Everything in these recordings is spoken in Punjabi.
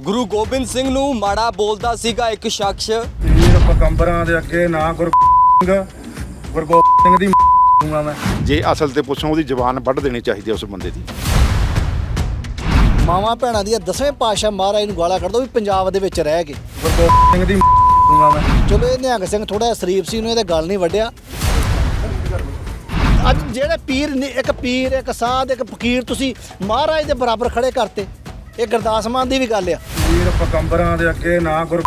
ਗੁਰੂ ਗੋਬਿੰਦ ਸਿੰਘ ਨੂੰ ਮਾੜਾ ਬੋਲਦਾ ਸੀਗਾ ਇੱਕ ਸ਼ਖਸ। ਵੀਰ ਪਕੰਬਰਾਂ ਦੇ ਅੱਗੇ ਨਾ ਗੁਰ ਸਿੰਘ ਗੁਰਗੋਬਿੰਦ ਸਿੰਘ ਦੀ ਦੂੰਗਾ ਮੈਂ। ਜੇ ਅਸਲ ਤੇ ਪੁੱਛੋ ਉਹਦੀ ਜ਼ਬਾਨ ਵੱਢ ਦੇਣੀ ਚਾਹੀਦੀ ਹੈ ਉਸ ਬੰਦੇ ਦੀ। ਮਾਵਾਂ ਭੈਣਾਂ ਦੀਆਂ ਦਸਵੇਂ ਪਾਤਸ਼ਾਹ ਮਹਾਰਾਜ ਨੂੰ ਗਾਲਾਂ ਕੱਢਦਾ ਵੀ ਪੰਜਾਬ ਦੇ ਵਿੱਚ ਰਹਿ ਕੇ। ਗੁਰਗੋਬਿੰਦ ਸਿੰਘ ਦੀ ਦੂੰਗਾ ਮੈਂ। ਚਲੋ ਇਹ ਨਿਹੰਗ ਸਿੰਘ ਥੋੜਾ ਸ਼ਰੀਫ ਸੀ ਉਹਨੇ ਇਹਦੇ ਗੱਲ ਨਹੀਂ ਵੱਢਿਆ। ਅੱਜ ਜਿਹੜੇ ਪੀਰ ਨੇ ਇੱਕ ਪੀਰ ਇੱਕ ਸਾਧ ਇੱਕ ਫਕੀਰ ਤੁਸੀਂ ਮਹਾਰਾਜ ਦੇ ਬਰਾਬਰ ਖੜੇ ਕਰਤੇ। ਇਹ ਗੁਰਦਾਸ ਮਾਨ ਦੀ ਵੀ ਗੱਲ ਆ। ਵੀਰ ਪਕੰਬਰਾਂ ਦੇ ਅੱਗੇ ਨਾ ਗੁਰ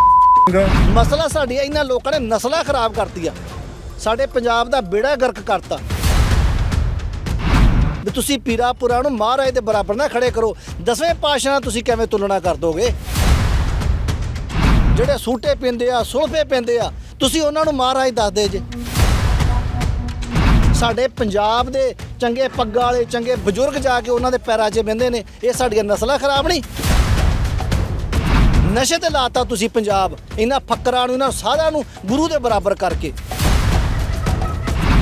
ਮਸਲਾ ਸਾਡੀ ਇਹਨਾਂ ਲੋਕਾਂ ਨੇ ਨਸਲਾਂ ਖਰਾਬ ਕਰਤੀਆਂ। ਸਾਡੇ ਪੰਜਾਬ ਦਾ ਬੇੜਾ ਗਰਕ ਕਰਤਾ। ਵੀ ਤੁਸੀਂ ਪੀਰਾ ਪੁਰਾ ਨੂੰ ਮਹਾਰਾਜ ਦੇ ਬਰਾਬਰ ਨਾ ਖੜੇ ਕਰੋ। ਦਸਵੇਂ ਪਾਤਸ਼ਾਹ ਨਾਲ ਤੁਸੀਂ ਕਿਵੇਂ ਤੁਲਨਾ ਕਰ ਦੋਗੇ? ਜਿਹੜੇ ਸੂਟੇ ਪਿੰਦੇ ਆ ਸੁਲਫੇ ਪਿੰਦੇ ਆ ਤੁਸੀਂ ਉਹਨਾਂ ਨੂੰ ਮਹਾਰਾਜ ਦੱਸਦੇ ਜੇ। ਸਾਡੇ ਪੰਜਾਬ ਦੇ ਚੰਗੇ ਪੱਗਾਂ ਵਾਲੇ ਚੰਗੇ ਬਜ਼ੁਰਗ ਜਾ ਕੇ ਉਹਨਾਂ ਦੇ ਪੈਰਾਂ 'ਚ ਬਹਿੰਦੇ ਨੇ ਇਹ ਸਾਡੀਆਂ ਨਸਲਾਂ ਖਰਾਬ ਨਹੀਂ। ਨਸ਼ੇ ਤੇ ਲਾਤਾ ਤੁਸੀਂ ਪੰਜਾਬ ਇਹਨਾਂ ਫੱਕਰਾਂ ਨੂੰ ਇਹਨਾਂ ਸਾਰਿਆਂ ਨੂੰ ਗੁਰੂ ਦੇ ਬਰਾਬਰ ਕਰਕੇ।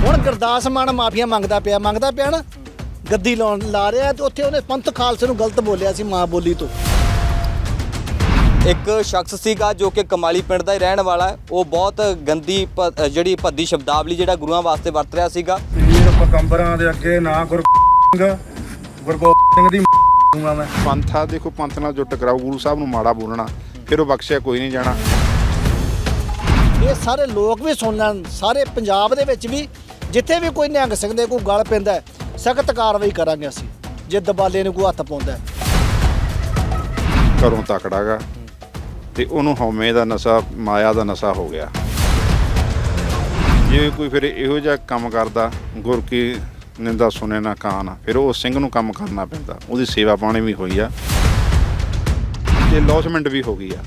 ਹੁਣ ਗੁਰਦਾਸ ਮਾਨ ਮਾਫੀਆ ਮੰਗਦਾ ਪਿਆ ਮੰਗਦਾ ਪਿਆ ਨਾ ਗੱਦੀ ਲਾਉਣ ਲਾ ਰਿਹਾ ਤੇ ਉੱਥੇ ਉਹਨੇ ਪੰਥ ਖਾਲਸੇ ਨੂੰ ਗਲਤ ਬੋਲਿਆ ਸੀ ਮਾਂ ਬੋਲੀ ਤੋਂ। ਇੱਕ ਸ਼ਖਸ ਸੀਗਾ ਜੋ ਕਿ ਕਮਾਲੀ ਪਿੰਡ ਦਾ ਹੀ ਰਹਿਣ ਵਾਲਾ ਹੈ। ਉਹ ਬਹੁਤ ਗੰਦੀ ਭ- ਅ, ਜਿਹੜੀ ਭੱਦੀ ਸ਼ਬਦਾਵਲੀ ਜਿਹੜਾ ਗੁਰੂਆਂ ਵਾਸਤੇ ਵਰਤ ਰਿਹਾ ਸੀਗਾ। ਪਕੰਬਰਾਂ ਦੇ ਅੱਗੇ ਨਾ ਗੁਰ ਸਿੰਘ ਗੁਰਗੋਬਿੰਦ ਸਿੰਘ ਦੀ ਦੂੰਗਾ ਮੈਂ। ਪੰਥ ਦੇਖੋ ਪੰਥ ਨਾਲ ਜੋ ਟਕਰਾਓ ਗੁਰੂ ਸਾਹਿਬ ਨੂੰ ਮਾੜਾ ਬੋਲਣਾ ਫਿਰ ਉਹ ਬਖਸ਼ਿਆ ਕੋਈ ਨਹੀਂ ਜਾਣਾ। ਇਹ ਸਾਰੇ ਲੋਕ ਵੀ ਸੁਣ ਲੈਣ ਸਾਰੇ ਪੰਜਾਬ ਦੇ ਵਿੱਚ ਵੀ ਜਿੱਥੇ ਵੀ ਕੋਈ ਨਿਹੰਗ ਸਿੰਘ ਦੇ ਕੋਈ ਗਲ ਪੈਂਦਾ ਸਖਤ ਕਾਰਵਾਈ ਕਰਾਂਗੇ ਅਸੀਂ ਜੇ ਦਬਾਲੇ ਨੂੰ ਕੋਈ ਹੱਥ ਪਾਉਂਦਾ। ਘਰੋਂ ਤਕੜਾਗਾ ਤੇ ਉਹਨੂੰ ਹਉਮੈ ਦਾ ਨਸ਼ਾ ਮਾਇਆ ਦਾ ਨਸ਼ਾ ਹੋ ਗਿਆ। ਜੇ ਕੋਈ ਫਿਰ ਇਹੋ ਜਿਹਾ ਕੰਮ ਕਰਦਾ ਗੁਰ ਕੀ ਨਿੰਦਾ ਸੁਣੇ ਨਾ ਕਾਨ ਫਿਰ ਉਹ ਸਿੰਘ ਨੂੰ ਕੰਮ ਕਰਨਾ ਪੈਂਦਾ। ਉਹਦੀ ਸੇਵਾ ਪਾਣੀ ਵੀ ਹੋਈ ਆ। ਤੇ ਲੌਸਮੈਂਟ ਵੀ ਹੋ ਗਈ ਆ।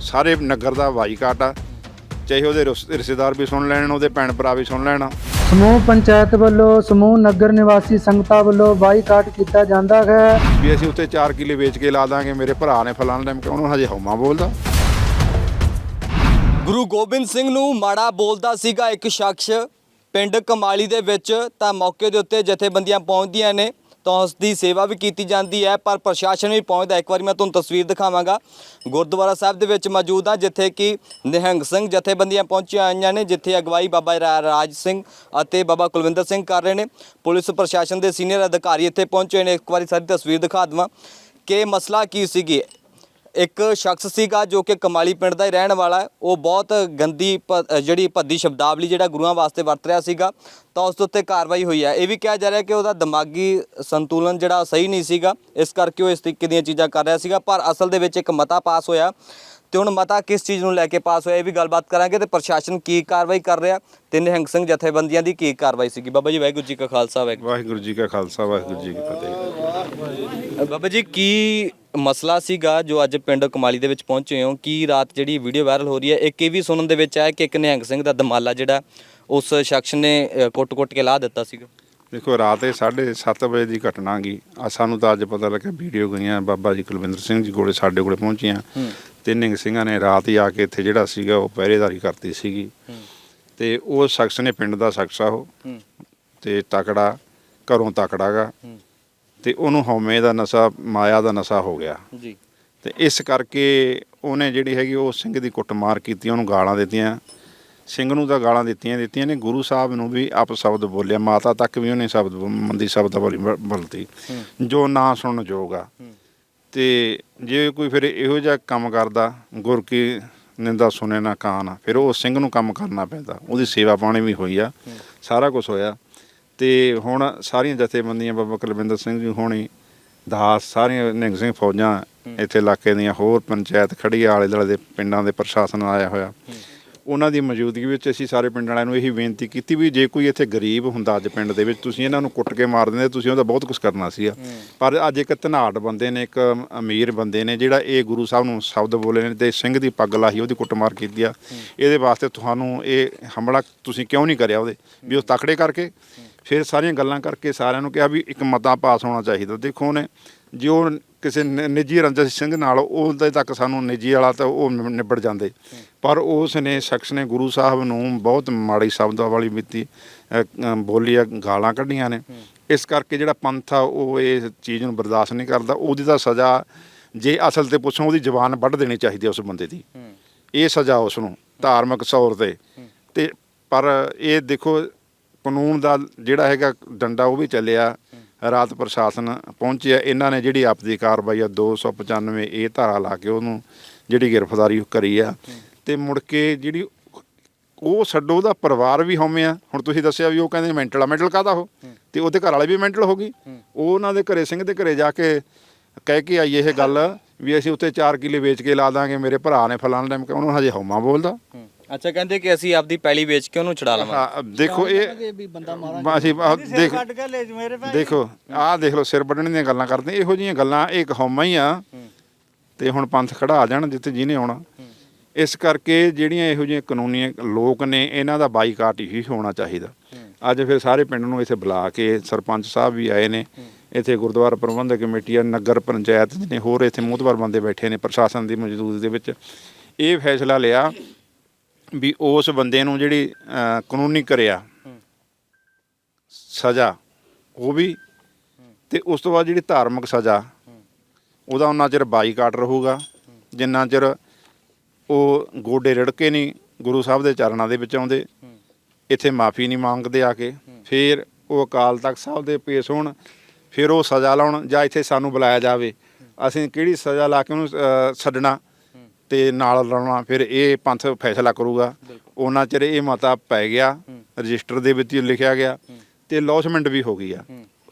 ਸਾਰੇ ਨਗਰ ਦਾ ਬਾਈਕਾਟ ਆ। ਚਾਹੇ ਉਹਦੇ ਰਿਸ- ਰਿਸ਼ਤੇਦਾਰ ਵੀ ਸੁਣ ਲੈਣ ਉਹਦੇ ਭੈਣ ਭਰਾ ਵੀ ਸੁਣ ਲੈਣ। ਸਮੂਹ ਪੰਚਾਇਤ ਵੱਲੋਂ ਸਮੂਹ ਨਗਰ ਨਿਵਾਸੀ ਸੰਗਤਾਂ ਵੱਲੋਂ ਬਾਈਕਾਟ ਕੀਤਾ ਜਾਂਦਾ ਹੈ। ਵੀ ਅਸੀਂ ਉੱਤੇ 4 ਕਿੱਲੇ ਵੇਚ ਕੇ ਲਾ ਦਾਂਗੇ ਮੇਰੇ ਭਰਾ ਨੇ ਫਲਾਣਾ ਟਾਈਮ ਕਿ ਉਹਨੂੰ ਹਜੇ ਹਉਮਾ ਬੋਲਦਾ। ਗੁਰੂ ਗੋਬਿੰਦ ਸਿੰਘ ਨੂੰ ਮਾੜਾ ਬੋਲਦਾ ਸੀਗਾ ਇੱਕ ਸ਼ਖਸ ਪਿੰਡ ਕਮਾਲੀ ਦੇ ਵਿੱਚ, ਤਾਂ ਮੌਕੇ ਦੇ ਉੱਤੇ ਜਥੇਬੰਦੀਆਂ ਪਹੁੰਚਦੀਆਂ ਨੇ, ਤਾਂ ਉਸ ਦੀ ਸੇਵਾ ਵੀ ਕੀਤੀ ਜਾਂਦੀ ਹੈ, ਪਰ ਪ੍ਰਸ਼ਾਸਨ ਵੀ ਪਹੁੰਚਦਾ ਇੱਕ ਵਾਰੀ ਮੈਂ ਤੁਹਾਨੂੰ ਤਸਵੀਰ ਦਿਖਾਵਾਂਗਾ। ਗੁਰਦੁਆਰਾ ਸਾਹਿਬ ਦੇ ਵਿੱਚ ਮੌਜੂਦ ਹਾਂ, ਜਿੱਥੇ ਕਿ ਨਿਹੰਗ ਸਿੰਘ ਜਥੇਬੰਦੀਆਂ ਪਹੁੰਚੀਆਂ ਆਈਆਂ ਨੇ, ਜਿੱਥੇ ਅਗਵਾਈ ਬਾਬਾ ਰਾ- ਰਾਜ ਸਿੰਘ ਅਤੇ ਬਾਬਾ ਕੁਲਵਿੰਦਰ ਸਿੰਘ ਕਰ ਰਹੇ ਨੇ। ਪੁਲਿਸ ਪ੍ਰਸ਼ਾਸਨ ਦੇ ਸੀਨੀਅਰ ਅਧਿਕਾਰੀ ਇੱਥੇ ਪਹੁੰਚੇ ਨੇ। ਇੱਕ ਵਾਰੀ ਸਾਰੀ ਤਸਵੀਰ ਦਿਖਾ ਦੇਵਾਂ ਕਿ ਮਸਲਾ ਕੀ ਸੀਗੀ। ਇੱਕ ਸ਼ਖਸ ਸੀਗਾ ਜੋ ਕਿ ਕਮਾਲੀ ਪਿੰਡ ਦਾ ਹੀ ਰਹਿਣ ਵਾਲਾ ਉਹ ਬਹੁਤ ਗੰਦੀ ਜਿਹੜੀ ਭੱਦੀ ਸ਼ਬਦਾਵਲੀ ਜਿਹੜਾ ਗੁਰੂਆਂ ਵਾਸਤੇ ਵਰਤ ਰਿਹਾ ਸੀਗਾ ਤਾਂ ਉਸ ਦੇ ਉੱਤੇ ਕਾਰਵਾਈ ਹੋਈ ਹੈ। ਇਹ ਵੀ ਕਿਹਾ ਜਾ ਰਿਹਾ ਕਿ ਉਹਦਾ ਦਿਮਾਗੀ ਸੰਤੁਲਨ ਜਿਹੜਾ ਸਹੀ ਨਹੀਂ ਸੀਗਾ ਇਸ ਕਰਕੇ ਉਹ ਇਸ ਤਰੀਕੇ ਦੀਆਂ ਚੀਜ਼ਾਂ ਕਰ ਰਿਹਾ ਸੀਗਾ ਪਰ ਅਸਲ ਦੇ ਵਿੱਚ ਇੱਕ ਮਤਾ ਪਾਸ ਹੋਇਆ ਤੇ ਹੁਣ ਮਤਾ ਕਿਸ ਚੀਜ਼ ਨੂੰ ਲੈ ਕੇ ਪਾਸ ਹੋਇਆ ਇਹ ਵੀ ਗੱਲਬਾਤ ਕਰਾਂਗੇ ਤੇ ਪ੍ਰਸ਼ਾਸਨ ਕੀ ਕਾਰਵਾਈ ਕਰ ਰਿਹਾ ਤੇ ਨਿਹੰਗ ਸਿੰਘ ਜਥੇਬੰਦੀਆਂ ਦੀ ਕੀ ਕਾਰਵਾਈ ਸੀਗੀ। ਬਾਬਾ ਜੀ ਵਾਹਿਗੁਰੂ ਜੀ ਕਾ ਖਾਲਸਾ ਵਾਹਿਗੁਰੂ ਵਾਹਿਗੁਰੂ ਜੀ ਕਾ ਖਾਲਸਾ ਵਾਹਿਗੁਰੂ ਜੀ ਕੀ ਫਤਿਹ। ਬਾਬਾ ਜੀ ਕੀ ਮਸਲਾ ਸੀਗਾ ਜੋ ਅੱਜ ਪਿੰਡ ਕਮਾਲੀ ਦੇ ਵਿੱਚ ਪਹੁੰਚੇ ਹੋ। ਕੀ ਰਾਤ ਜਿਹੜੀ ਵੀਡੀਓ ਵਾਇਰਲ ਹੋ ਰਹੀ ਹੈ ਇੱਕ ਇਹ ਵੀ ਸੁਣਨ ਦੇ ਵਿੱਚ ਆਇਆ ਕਿ ਇੱਕ ਨਿਹੰਗ ਸਿੰਘ ਦਾ ਦਮਾਲਾ ਜਿਹੜਾ ਉਸ ਸ਼ਖਸ ਨੇ ਅ, ਕੁੱਟ-ਕੁੱਟ ਕੇ ਲਾ ਦਿੱਤਾ ਸੀਗਾ। ਦੇਖੋ ਰਾਤ ਇਹ 7:30 ਵਜੇ ਦੀ ਘਟਨਾ ਗਈ ਆ ਸਾਨੂੰ ਤਾਂ ਅੱਜ ਪਤਾ ਲੱਗਾ ਵੀਡੀਓ ਗਈਆਂ ਬਾਬਾ ਜੀ ਕੁਲਵਿੰਦਰ ਸਿੰਘ ਜੀ ਕੋਲੇ ਸਾਡੇ ਕੋਲੇ ਪਹੁੰਚੀਆਂ। ਤੇ ਨਿੰਗ ਸਿੰਘਾਂ ਨੇ ਰਾਤ ਹੀ ਆ ਕੇ ਇੱਥੇ ਜਿਹੜਾ ਸੀਗਾ ਉਹ ਪਹਿਰੇਦਾਰੀ ਕਰਤੀ ਸੀਗੀ। ਤੇ ਉਹ ਸ਼ਖਸ ਨੇ ਪਿੰਡ ਦਾ ਸ਼ਖਸ ਆ ਉਹ। ਤੇ ਤਕੜਾ ਘਰੋਂ ਤਕੜਾਗਾ ਤੇ ਉਹਨੂੰ ਹਉਮੈ ਦਾ ਨਸ਼ਾ ਮਾਇਆ ਦਾ ਨਸ਼ਾ ਹੋ ਗਿਆ। ਜੀ। ਤੇ ਇਸ ਕਰਕੇ ਉਹਨੇ ਜਿਹੜੀ ਹੈਗੀ ਉਹ ਸਿੰਘ ਦੀ ਕੁੱਟਮਾਰ ਕੀਤੀ ਉਹਨੂੰ ਗਾਲਾਂ ਦਿੱਤੀਆਂ। ਸਿੰਘ ਨੂੰ ਤਾਂ ਗਾਲਾਂ ਦਿੱਤੀਆਂ ਦਿੱਤੀਆਂ ਨੇ। ਗੁਰੂ ਸਾਹਿਬ ਨੂੰ ਵੀ ਆਪ ਸ਼ਬਦ ਬੋਲਿਆ। ਮਾਤਾ ਤੱਕ ਵੀ ਉਹਨੇ ਸ਼ਬਦ ਮੰਦੀ ਸ਼ਬਦ ਬੋਲੀ ਬਲਤੀ। ਜੋ ਨਾ ਸੁਣਨ ਆ। ਤੇ ਜੇ ਕੋਈ ਫਿਰ ਇਹੋ ਜਿਹਾ ਕੰਮ ਕਰਦਾ ਗੁਰ ਕੀ ਨਿੰਦਾ ਸੁਣੇ ਨਾ ਕਾਨ ਫਿਰ ਉਹ ਸਿੰਘ ਨੂੰ ਕੰਮ ਕਰਨਾ ਪੈਂਦਾ। ਉਹਦੀ ਸੇਵਾ ਪਾਣੀ ਵੀ ਹੋਈ ਆ। ਸਾਰਾ ਕੁਝ ਹੋਇਆ। ਤੇ ਹੁਣ ਸਾਰੀਆਂ ਜਥੇਬੰਦੀਆਂ ਬਾਬਾ ਕੁਲਵਿੰਦਰ ਸਿੰਘ ਜੀ ਹੋਣੀ ਦਾਸ ਸਾਰੀਆਂ ਨਿਹੰਗ ਸਿੰਘ ਫੌਜਾਂ ਇੱਥੇ ਇਲਾਕੇ ਦੀਆਂ ਹੋਰ ਪੰਚਾਇਤ ਖੜੀ ਆਲੇ ਦੁਆਲੇ ਦੇ ਪਿੰਡਾਂ ਦੇ ਪ੍ਰਸ਼ਾਸਨ ਆਇਆ ਹੋਇਆ। ਉਹਨਾਂ ਦੀ ਮੌਜੂਦਗੀ ਵਿੱਚ ਅਸੀਂ ਸਾਰੇ ਪਿੰਡ ਵਾਲਿਆਂ ਨੂੰ ਇਹੀ ਬੇਨਤੀ ਕੀਤੀ ਵੀ ਜੇ ਕੋਈ ਇੱਥੇ ਗਰੀਬ ਹੁੰਦਾ ਅੱਜ ਪਿੰਡ ਦੇ ਵਿੱਚ ਤੁਸੀਂ ਇਹਨਾਂ ਨੂੰ ਕੁੱਟ ਕੇ ਮਾਰ ਦਿੰਦੇ ਤੁਸੀਂ ਉਹਦਾ ਬਹੁਤ ਕੁਝ ਕਰਨਾ ਸੀਗਾ ਪਰ ਅੱਜ ਇੱਕ ਧਨਾੜ ਬੰਦੇ ਨੇ ਇੱਕ ਅਮੀਰ ਬੰਦੇ ਨੇ ਜਿਹੜਾ ਇਹ ਗੁਰੂ ਸਾਹਿਬ ਨੂੰ ਸ਼ਬਦ ਬੋਲੇ ਨੇ ਤੇ ਸਿੰਘ ਦੀ ਪੱਗ ਲਾਹੀ ਉਹਦੀ ਕੁੱਟਮਾਰ ਕੀਤੀ ਆ। ਇਹਦੇ ਵਾਸਤੇ ਤੁਹਾਨੂੰ ਇਹ ਹਮਲਾ ਤੁਸੀਂ ਕਿਉਂ ਨਹੀਂ ਕਰਿਆ ਉਹਦੇ? ਵੀ ਉਹ ਤਕੜੇ ਕਰਕੇ ਫਿਰ ਸਾਰੀਆਂ ਗੱਲਾਂ ਕਰਕੇ ਸਾਰਿਆਂ ਨੂੰ ਕਿਹਾ ਵੀ ਇੱਕ ਮਤਾ ਪਾਸ ਹੋਣਾ ਚਾਹੀਦਾ। ਦੇਖੋ ਉਹਨੇ ਜੇ ਉਹ ਕਿਸੇ ਨਿ- ਨਿੱਜੀ ਰੰਜਿਸ਼ ਸਿੰਘ ਨਾਲ ਉਹਦੇ ਤੱਕ ਸਾਨੂੰ ਨਿੱਜੀ ਵਾਲਾ ਤਾਂ ਉਹ ਨਿ- ਨਿਬੜ ਜਾਂਦੇ। ਪਰ ਉਸ ਨੇ ਸ਼ਖਸ ਨੇ ਗੁਰੂ ਸਾਹਿਬ ਨੂੰ ਬਹੁਤ ਮਾੜੀ ਸ਼ਬਦਾਂ ਵਾਲੀ ਮਿੱਤੀ ਅ, ਅ, ਬੋਲੀ ਆ ਗਾਲਾਂ ਕੱਢੀਆਂ ਨੇ। ਇਸ ਕਰਕੇ ਜਿਹੜਾ ਪੰਥ ਆ ਉਹ ਇਹ ਚੀਜ਼ ਨੂੰ ਬਰਦਾਸ਼ਤ ਨਹੀਂ ਕਰਦਾ। ਉਹਦੀ ਤਾਂ ਸਜ਼ਾ ਜੇ ਅਸਲ ਤੇ ਪੁੱਛੋ ਉਹਦੀ ਜ਼ਬਾਨ ਵੱਢ ਦੇਣੀ ਚਾਹੀਦੀ ਉਸ ਬੰਦੇ ਦੀ। ਇਹ ਸਜ਼ਾ ਉਸ ਨੂੰ ਧਾਰਮਿਕ ਤੌਰ ਤੇ। ਤੇ ਪਰ ਇਹ ਦੇਖੋ ਕਾਨੂੰਨ ਦਾ ਜਿਹੜਾ ਹੈਗਾ ਡੰਡਾ ਉਹ ਵੀ ਚੱਲਿਆ। ਰਾਤ ਪ੍ਰਸ਼ਾਸਨ ਪਹੁੰਚਿਆ। ਇਹਨਾਂ ਨੇ ਜਿਹੜੀ ਆਪਦੀ ਕਾਰਵਾਈ ਆ 295 ਇਹ ਧਾਰਾ ਲਾ ਕੇ ਉਹਨੂੰ ਜਿਹੜੀ ਗ੍ਰਿਫਤਾਰੀ ਕਰੀ ਆ। ਤੇ ਮੁੜ ਕੇ ਜਿਹੜੀ ਉਹ ਛੱਡੋ, ਉਹਦਾ ਪਰਿਵਾਰ ਵੀ ਹਉਮੈ ਆ। ਹੁਣ ਤੁਸੀਂ ਦੱਸਿਆ ਵੀ ਉਹ ਕਹਿੰਦੇ ਮੈਂਟਲ ਆ। ਮੈਂਟਲ ਕਾਹਦਾ ਉਹ? ਤੇ ਉਹਦੇ ਘਰ ਵਾਲੇ ਵੀ ਮੈਂਟਲ ਹੋ ਗਈ ਉਹ ਉਹਨਾਂ ਦੇ ਘਰੇ, ਸਿੰਘ ਦੇ ਘਰੇ ਜਾ ਕੇ ਕਹਿ ਕੇ ਆਈ ਇਹ ਗੱਲ ਵੀ ਅਸੀਂ ਉੱਤੇ 4 ਕਿੱਲੇ ਵੇਚ ਕੇ ਲਾ ਦਾਂਗੇ। ਮੇਰੇ ਭਰਾ ਨੇ ਫਲਾਣਾ ਟਾਈਮ ਕਿ ਉਹਨੂੰ ਹਜੇ ਹਉਮਾ ਬੋਲਦਾ। ਅੱਛਾ ਕਹਿੰਦੇ ਕਿ ਅਸੀਂ ਆਪਦੀ ਪੈਲੀ ਵੇਚ ਕੇ ਉਹਨੂੰ ਛੁਡਾ ਲਵਾਂਗੇ। ਹਾਂ, ਦੇਖੋ ਇਹ ਵੀ ਬੰਦਾ ਮਾਰਾ ਅਸੀਂ ਆਹ ਦੇਖ ਦੇਖੋ ਆਹ ਦੇਖ ਲਓ ਸਿਰ ਵੱਢਣ ਦੀਆਂ ਗੱਲਾਂ ਕਰਦੇ ਇਹੋ ਜਿਹੀਆਂ ਗੱਲਾਂ ਇਹ ਇੱਕ ਹਉਮਾ ਹੀ ਆ। ਤੇ ਹੁਣ ਪੰਥ ਖੜਾ ਆ ਜਾਣ ਜਿੱਥੇ ਜਿਹਨੇ ਆਉਣਾ। ਇਸ ਕਰਕੇ ਜਿਹੜੀਆਂ ਇਹੋ ਜਿਹੀਆਂ ਕਾਨੂੰਨੀ ਲੋਕ ਨੇ ਇਹਨਾਂ ਦਾ ਬਾਈਕਾਟ ਹੀ ਹੋਣਾ ਚਾਹੀਦਾ। ਅੱਜ ਫਿਰ ਸਾਰੇ ਪਿੰਡ ਨੂੰ ਇੱਥੇ ਬੁਲਾ ਕੇ ਸਰਪੰਚ ਸਾਹਿਬ ਵੀ ਆਏ ਨੇ। ਇੱਥੇ ਗੁਰਦੁਆਰਾ ਪ੍ਰਬੰਧਕ ਕਮੇਟੀ ਆ ਨਗਰ ਪੰਚਾਇਤ ਨੇ ਹੋਰ ਇੱਥੇ ਮੋਹਤਬਰ ਬੰਦੇ ਬੈਠੇ ਨੇ ਪ੍ਰਸ਼ਾਸਨ ਦੀ ਮੌਜੂਦਗੀ ਦੇ ਵਿੱਚ। ਇਹ ਫੈਸਲਾ ਲਿਆ ਵੀ ਉਸ ਬੰਦੇ ਨੂੰ ਜਿਹੜੀ ਕਾਨੂੰਨੀ ਕਰਿਆ ਸਜ਼ਾ ਉਹ ਵੀ ਤੇ ਉਸ ਤੋਂ ਬਾਅਦ ਜਿਹੜੀ ਧਾਰਮਿਕ ਸਜ਼ਾ ਉਹਦਾ ਉਹਨਾਂ ਚਿਰ ਬਾਈਕਾਟ ਰਹੂਗਾ। ਜਿੰਨਾ ਚਿਰ ਉਹ ਗੋਡੇ ਰੜਕੇ ਨਹੀਂ ਗੁਰੂ ਸਾਹਿਬ ਦੇ ਚਰਨਾਂ ਦੇ ਵਿੱਚ ਆਉਂਦੇ ਇੱਥੇ ਮਾਫੀ ਨਹੀਂ ਮੰਗਦੇ ਆ ਕੇ। ਫਿਰ ਉਹ ਅਕਾਲ ਤਖਤ ਸਾਹਿਬ ਦੇ ਪੇਸ਼ ਹੋਣ ਫਿਰ ਉਹ ਸਜ਼ਾ ਲਾਉਣ ਜਾਂ ਇੱਥੇ ਸਾਨੂੰ ਬੁਲਾਇਆ ਜਾਵੇ। ਅਸੀਂ ਕਿਹੜੀ ਸਜ਼ਾ ਲਾ ਕੇ ਉਹਨੂੰ ਛੱਡਣਾ ਤੇ ਨਾਲ ਲਾਉਣਾ ਫਿਰ ਇਹ ਪੰਥ ਫੈਸਲਾ ਕਰੂਗਾ। ਉਹਨਾਂ ਚਿਰ ਇਹ ਮਤਾ ਪੈ ਗਿਆ ਰਜਿਸਟਰ ਦੇ ਵਿੱਚ ਲਿਖਿਆ ਗਿਆ ਤੇ ਲੌਸਮੈਂਟ ਵੀ ਹੋ ਗਈ ਆ।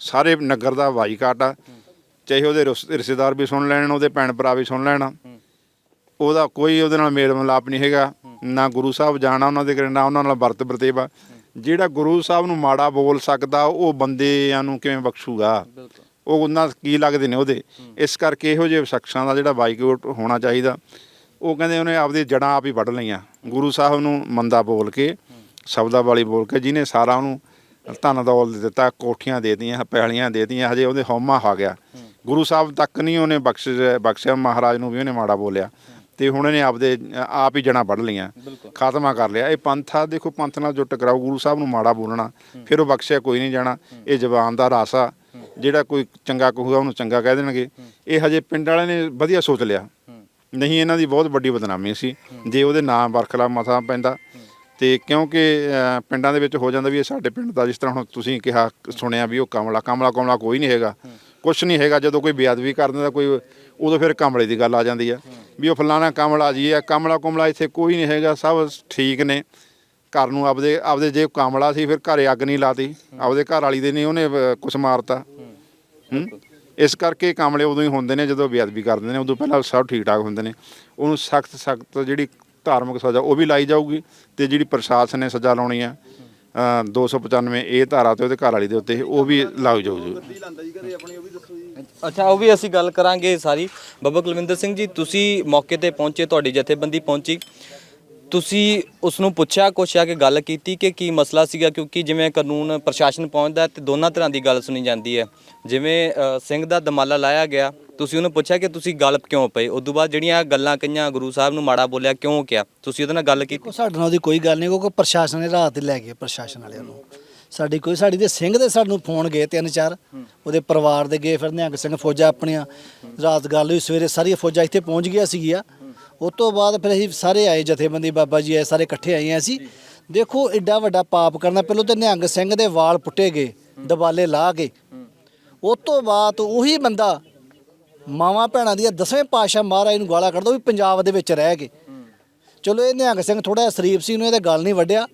ਸਾਰੇ ਨਗਰ ਦਾ ਬਾਈਕਾਟ ਆ। ਚਾਹੇ ਉਹਦੇ ਰਿਸ- ਰਿਸ਼ਤੇਦਾਰ ਵੀ ਸੁਣ ਲੈਣ ਉਹਦੇ ਭੈਣ ਭਰਾ ਵੀ ਸੁਣ ਲੈਣ। ਉਹਦਾ ਕੋਈ ਉਹਦੇ ਨਾਲ ਮੇਲ ਮਿਲਾਪ ਨਹੀਂ ਹੈਗਾ। ਨਾ ਗੁਰੂ ਸਾਹਿਬ ਜਾਣਾ ਉਹਨਾਂ ਦੇ ਘਰੇ ਨਾ ਉਹਨਾਂ ਨਾਲ ਵਰਤ ਵਰਤੇਵਾ। ਜਿਹੜਾ ਗੁਰੂ ਸਾਹਿਬ ਨੂੰ ਮਾੜਾ ਬੋਲ ਸਕਦਾ ਉਹ ਬੰਦਿਆਂ ਨੂੰ ਕਿਵੇਂ ਬਖਸ਼ੂਗਾ? ਉਹ ਉਹਨਾਂ ਕੀ ਲੱਗਦੇ ਨੇ ਉਹਦੇ? ਇਸ ਕਰਕੇ ਇਹੋ ਜਿਹੇ ਸ਼ਖਸਾਂ ਦਾ ਜਿਹੜਾ ਬਾਈਕਾਟ ਹੋਣਾ ਚਾਹੀਦਾ। ਉਹ ਕਹਿੰਦੇ ਉਹਨੇ ਆਪਦੀ ਜੜਾਂ ਆਪ ਹੀ ਵੱਢ ਲਈਆਂ। ਗੁਰੂ ਸਾਹਿਬ ਨੂੰ ਮੰਦਾ ਬੋਲ ਕੇ ਸ਼ਬਦਾਂ ਵਾਲੀ ਬੋਲ ਕੇ ਜਿਹਨੇ ਸਾਰਾ ਉਹਨੂੰ ਧਨ ਦੌਲਤ ਦਿੱਤਾ ਕੋਠੀਆਂ ਦੇ ਦਿੱਤੀਆਂ ਪੈਲੀਆਂ ਦੇ ਦਿੱਤੀਆਂ ਹਜੇ ਉਹਦੇ ਹਉਮਾ ਆ ਗਿਆ। ਗੁਰੂ ਸਾਹਿਬ ਤੱਕ ਨਹੀਂ ਉਹਨੇ ਬਖਸ਼ ਬਖਸ਼ਿਆ ਮਹਾਰਾਜ ਨੂੰ ਵੀ ਉਹਨੇ ਮਾੜਾ ਬੋਲਿਆ। ਤੇ ਹੁਣ ਇਹਨੇ ਆਪਦੇ ਆਪ ਹੀ ਜੜਾਂ ਵੱਢ ਲਈਆਂ ਖਾਤਮਾ ਕਰ ਲਿਆ। ਇਹ ਪੰਥ ਆ ਦੇਖੋ ਪੰਥ ਨਾਲ ਜੋ ਟਕਰਾਓ ਗੁਰੂ ਸਾਹਿਬ ਨੂੰ ਮਾੜਾ ਬੋਲਣਾ ਫਿਰ ਉਹ ਬਖਸ਼ਿਆ ਕੋਈ ਨਹੀਂ ਜਾਣਾ। ਇਹ ਜ਼ਬਾਨ ਦਾ ਰਾਸਾ ਜਿਹੜਾ ਕੋਈ ਚੰਗਾ ਕਹੂਗਾ ਉਹਨੂੰ ਚੰਗਾ ਕਹਿ ਦੇਣਗੇ। ਇਹ ਹਜੇ ਪਿੰਡ ਵਾਲਿਆਂ ਨੇ ਵਧੀਆ ਸੋਚ ਲਿਆ। ਨਹੀਂ, ਇਹਨਾਂ ਦੀ ਬਹੁਤ ਵੱਡੀ ਬਦਨਾਮੀ ਸੀ। ਜੇ ਉਹਦੇ ਨਾਮ ਵਰਖਲਾ ਮਸਾ ਪੈਂਦਾ, ਤੇ ਕਿਉਂਕਿ ਪਿੰਡਾਂ ਦੇ ਵਿੱਚ ਹੋ ਜਾਂਦਾ ਵੀ ਇਹ ਸਾਡੇ ਪਿੰਡ ਦਾ, ਜਿਸ ਤਰ੍ਹਾਂ ਹੁਣ ਤੁਸੀਂ ਕਿਹਾ, ਸੁਣਿਆ ਵੀ ਉਹ ਕਮਲਾ ਕਮਲਾ ਕਮਲਾ ਕੋਈ ਨਹੀਂ ਹੈਗਾ। ਕੁਛ ਨਹੀਂ ਹੈਗਾ, ਜਦੋਂ ਕੋਈ ਬੇਅਦਬੀ ਕਰ ਦਿੰਦਾ, ਕੋਈ ਉਦੋਂ ਫਿਰ ਕਮਲੇ ਦੀ ਗੱਲ ਆ ਜਾਂਦੀ ਆ। ਵੀ ਉਹ ਫਲਾਣਾ ਕਮਲਾ ਜੀ ਆ, ਕਮਲਾ, ਕੁਮਲਾ ਇੱਥੇ ਕੋਈ ਨਹੀਂ ਹੈਗਾ, ਸਭ ਠੀਕ ਨੇ। ਘਰ ਨੂੰ ਆਪਦੇ ਆਪਦੇ ਜੇ ਕਮਲਾ ਸੀ, ਫਿਰ ਘਰੇ ਅੱਗ ਨਹੀਂ ਲਾਤੀ। ਆਪਦੇ ਘਰ ਵਾਲੀ ਦੇ ਨਹੀਂ ਉਹਨੇ ਕੁਛ ਮਾਰਤਾ। ਹੂੰ? ਇਸ ਕਰਕੇ ਕਾਮਲੇ ਉਦੋਂ ਹੀ ਹੁੰਦੇ ਨੇ ਜਦੋਂ ਬੇਅਦਬੀ ਕਰਦੇ ਨੇ ਉਦੋਂ ਪਹਿਲਾਂ ਸਭ ਠੀਕ ਠਾਕ ਹੁੰਦੇ ਨੇ। ਉਹਨੂੰ ਸਖਤ ਸਖਤ ਜਿਹੜੀ ਧਾਰਮਿਕ ਸਜ਼ਾ ਉਹ ਵੀ ਲਾਈ ਜਾਊਗੀ ਤੇ ਜਿਹੜੀ ਪ੍ਰਸ਼ਾਸਨ ਨੇ ਸਜ਼ਾ ਲਾਉਣੀ ਆ ਅ, 295 ਇਹ ਧਾਰਾ ਤੇ ਉਹਦੇ ਘਰ ਵਾਲੀ ਦੇ ਉੱਤੇ ਉਹ ਵੀ ਲਾਈ ਜਾਊਗੀ ਅੱਛਾ ਉਹ ਵੀ ਅਸੀਂ ਗੱਲ ਕਰਾਂਗੇ ਸਾਰੀ। ਬਾਬਾ ਕੁਲਵਿੰਦਰ ਸਿੰਘ ਜੀ ਤੁਸੀਂ ਮੌਕੇ ਤੇ ਪਹੁੰਚੇ ਤੁਹਾਡੀ ਜਥੇਬੰਦੀ ਪਹੁੰਚੀ। ਤੁਸੀਂ ਉਸ ਨੂੰ ਪੁੱਛਿਆ ਕੁਛ ਆ ਕੇ ਗੱਲ ਕੀਤੀ ਕਿ ਕੀ ਮਸਲਾ ਸੀਗਾ? ਕਿਉਂਕਿ ਜਿਵੇਂ ਕਾਨੂੰਨ ਪ੍ਰਸ਼ਾਸਨ ਪਹੁੰਚਦਾ ਹੈ ਤੇ ਦੋਨਾਂ ਤਰ੍ਹਾਂ ਦੀ ਗੱਲ ਸੁਣੀ ਜਾਂਦੀ ਹੈ। ਜਿਵੇਂ ਅ, ਸਿੰਘ ਦਾ ਦਮਾਲਾ ਲਾਇਆ ਗਿਆ ਤੁਸੀਂ ਉਹਨੂੰ ਪੁੱਛਿਆ ਕਿ ਤੁਸੀਂ ਗੱਲ ਕਿਉਂ ਪਏ? ਉਸ ਤੋਂ ਬਾਅਦ ਜਿਹੜੀਆਂ ਗੱਲਾਂ ਕਹੀਆਂ ਗੁਰੂ ਸਾਹਿਬ ਨੂੰ ਮਾੜਾ ਬੋਲਿਆ ਕਿਉਂ ਕਿਹਾ? ਤੁਸੀਂ ਉਹਦੇ ਨਾਲ ਗੱਲ ਕੀਤੀ? ਕੋ ਸਾਡੇ ਨਾਲ ਉਹਦੀ ਕੋਈ ਗੱਲ ਨਹੀਂ ਕਿਉਂਕਿ ਪ੍ਰਸ਼ਾਸਨ ਨੇ ਰਾਤ ਤੇ ਲੈ ਗਏ ਪ੍ਰਸ਼ਾਸਨ ਵਾਲਿਆਂ ਨੂੰ। ਸਾਡੀ ਕੋਈ ਸਾਡੀ ਦੇ ਸਿੰਘ ਦੇ ਸਾਨੂੰ ਫੋਨ ਗਏ ਤਿੰਨ ਚਾਰ। ਉਹਦੇ ਪਰਿਵਾਰ ਦੇ ਗਏ ਫਿਰ ਨਿਹੰਗ ਸਿੰਘ ਫੌਜਾਂ ਆਪਣੀਆਂ। ਰਾਤ ਗੱਲ ਹੋਈ ਸਵੇਰੇ ਸਾਰੀਆਂ ਫੌਜਾਂ ਇੱਥੇ ਪਹੁੰਚ ਗਿਆ ਸੀਗੀਆਂ। ਉਸ ਤੋਂ ਬਾਅਦ ਫਿਰ ਅਸੀਂ ਸਾਰੇ ਆਏ ਜਥੇਬੰਦੀ ਬਾਬਾ ਜੀ ਆਏ, ਸਾਰੇ ਇਕੱਠੇ ਆਏ ਹਾਂ ਅਸੀਂ। ਦੇਖੋ ਐਡਾ ਵੱਡਾ ਪਾਪ ਕਰਨਾ ਪਹਿਲਾਂ ਤਾਂ ਨਿਹੰਗ ਸਿੰਘ ਦੇ ਵਾਲ ਪੁੱਟੇ ਗਏ, ਦਬਾਲੇ ਲਾ ਕੇ। ਉਸ ਤੋਂ ਬਾਅਦ ਉਹੀ ਬੰਦਾ ਮਾਵਾਂ ਭੈਣਾਂ ਦੀਆਂ ਦਸਵੇਂ ਪਾਤਸ਼ਾਹ ਮਹਾਰਾਜ ਨੂੰ ਗਾਲਾਂ ਕੱਢਦਾ, ਉਹ ਵੀ ਪੰਜਾਬ ਦੇ ਵਿੱਚ ਰਹਿ ਕੇ। ਚਲੋ, ਇਹ ਨਿਹੰਗ ਸਿੰਘ ਥੋੜਾ ਜਿਹਾ ਸ਼ਰੀਫ ਸੀ, ਉਹਨੇ ਇਹਦੇ ਗੱਲ ਨਹੀਂ ਵੱਢਿਆ।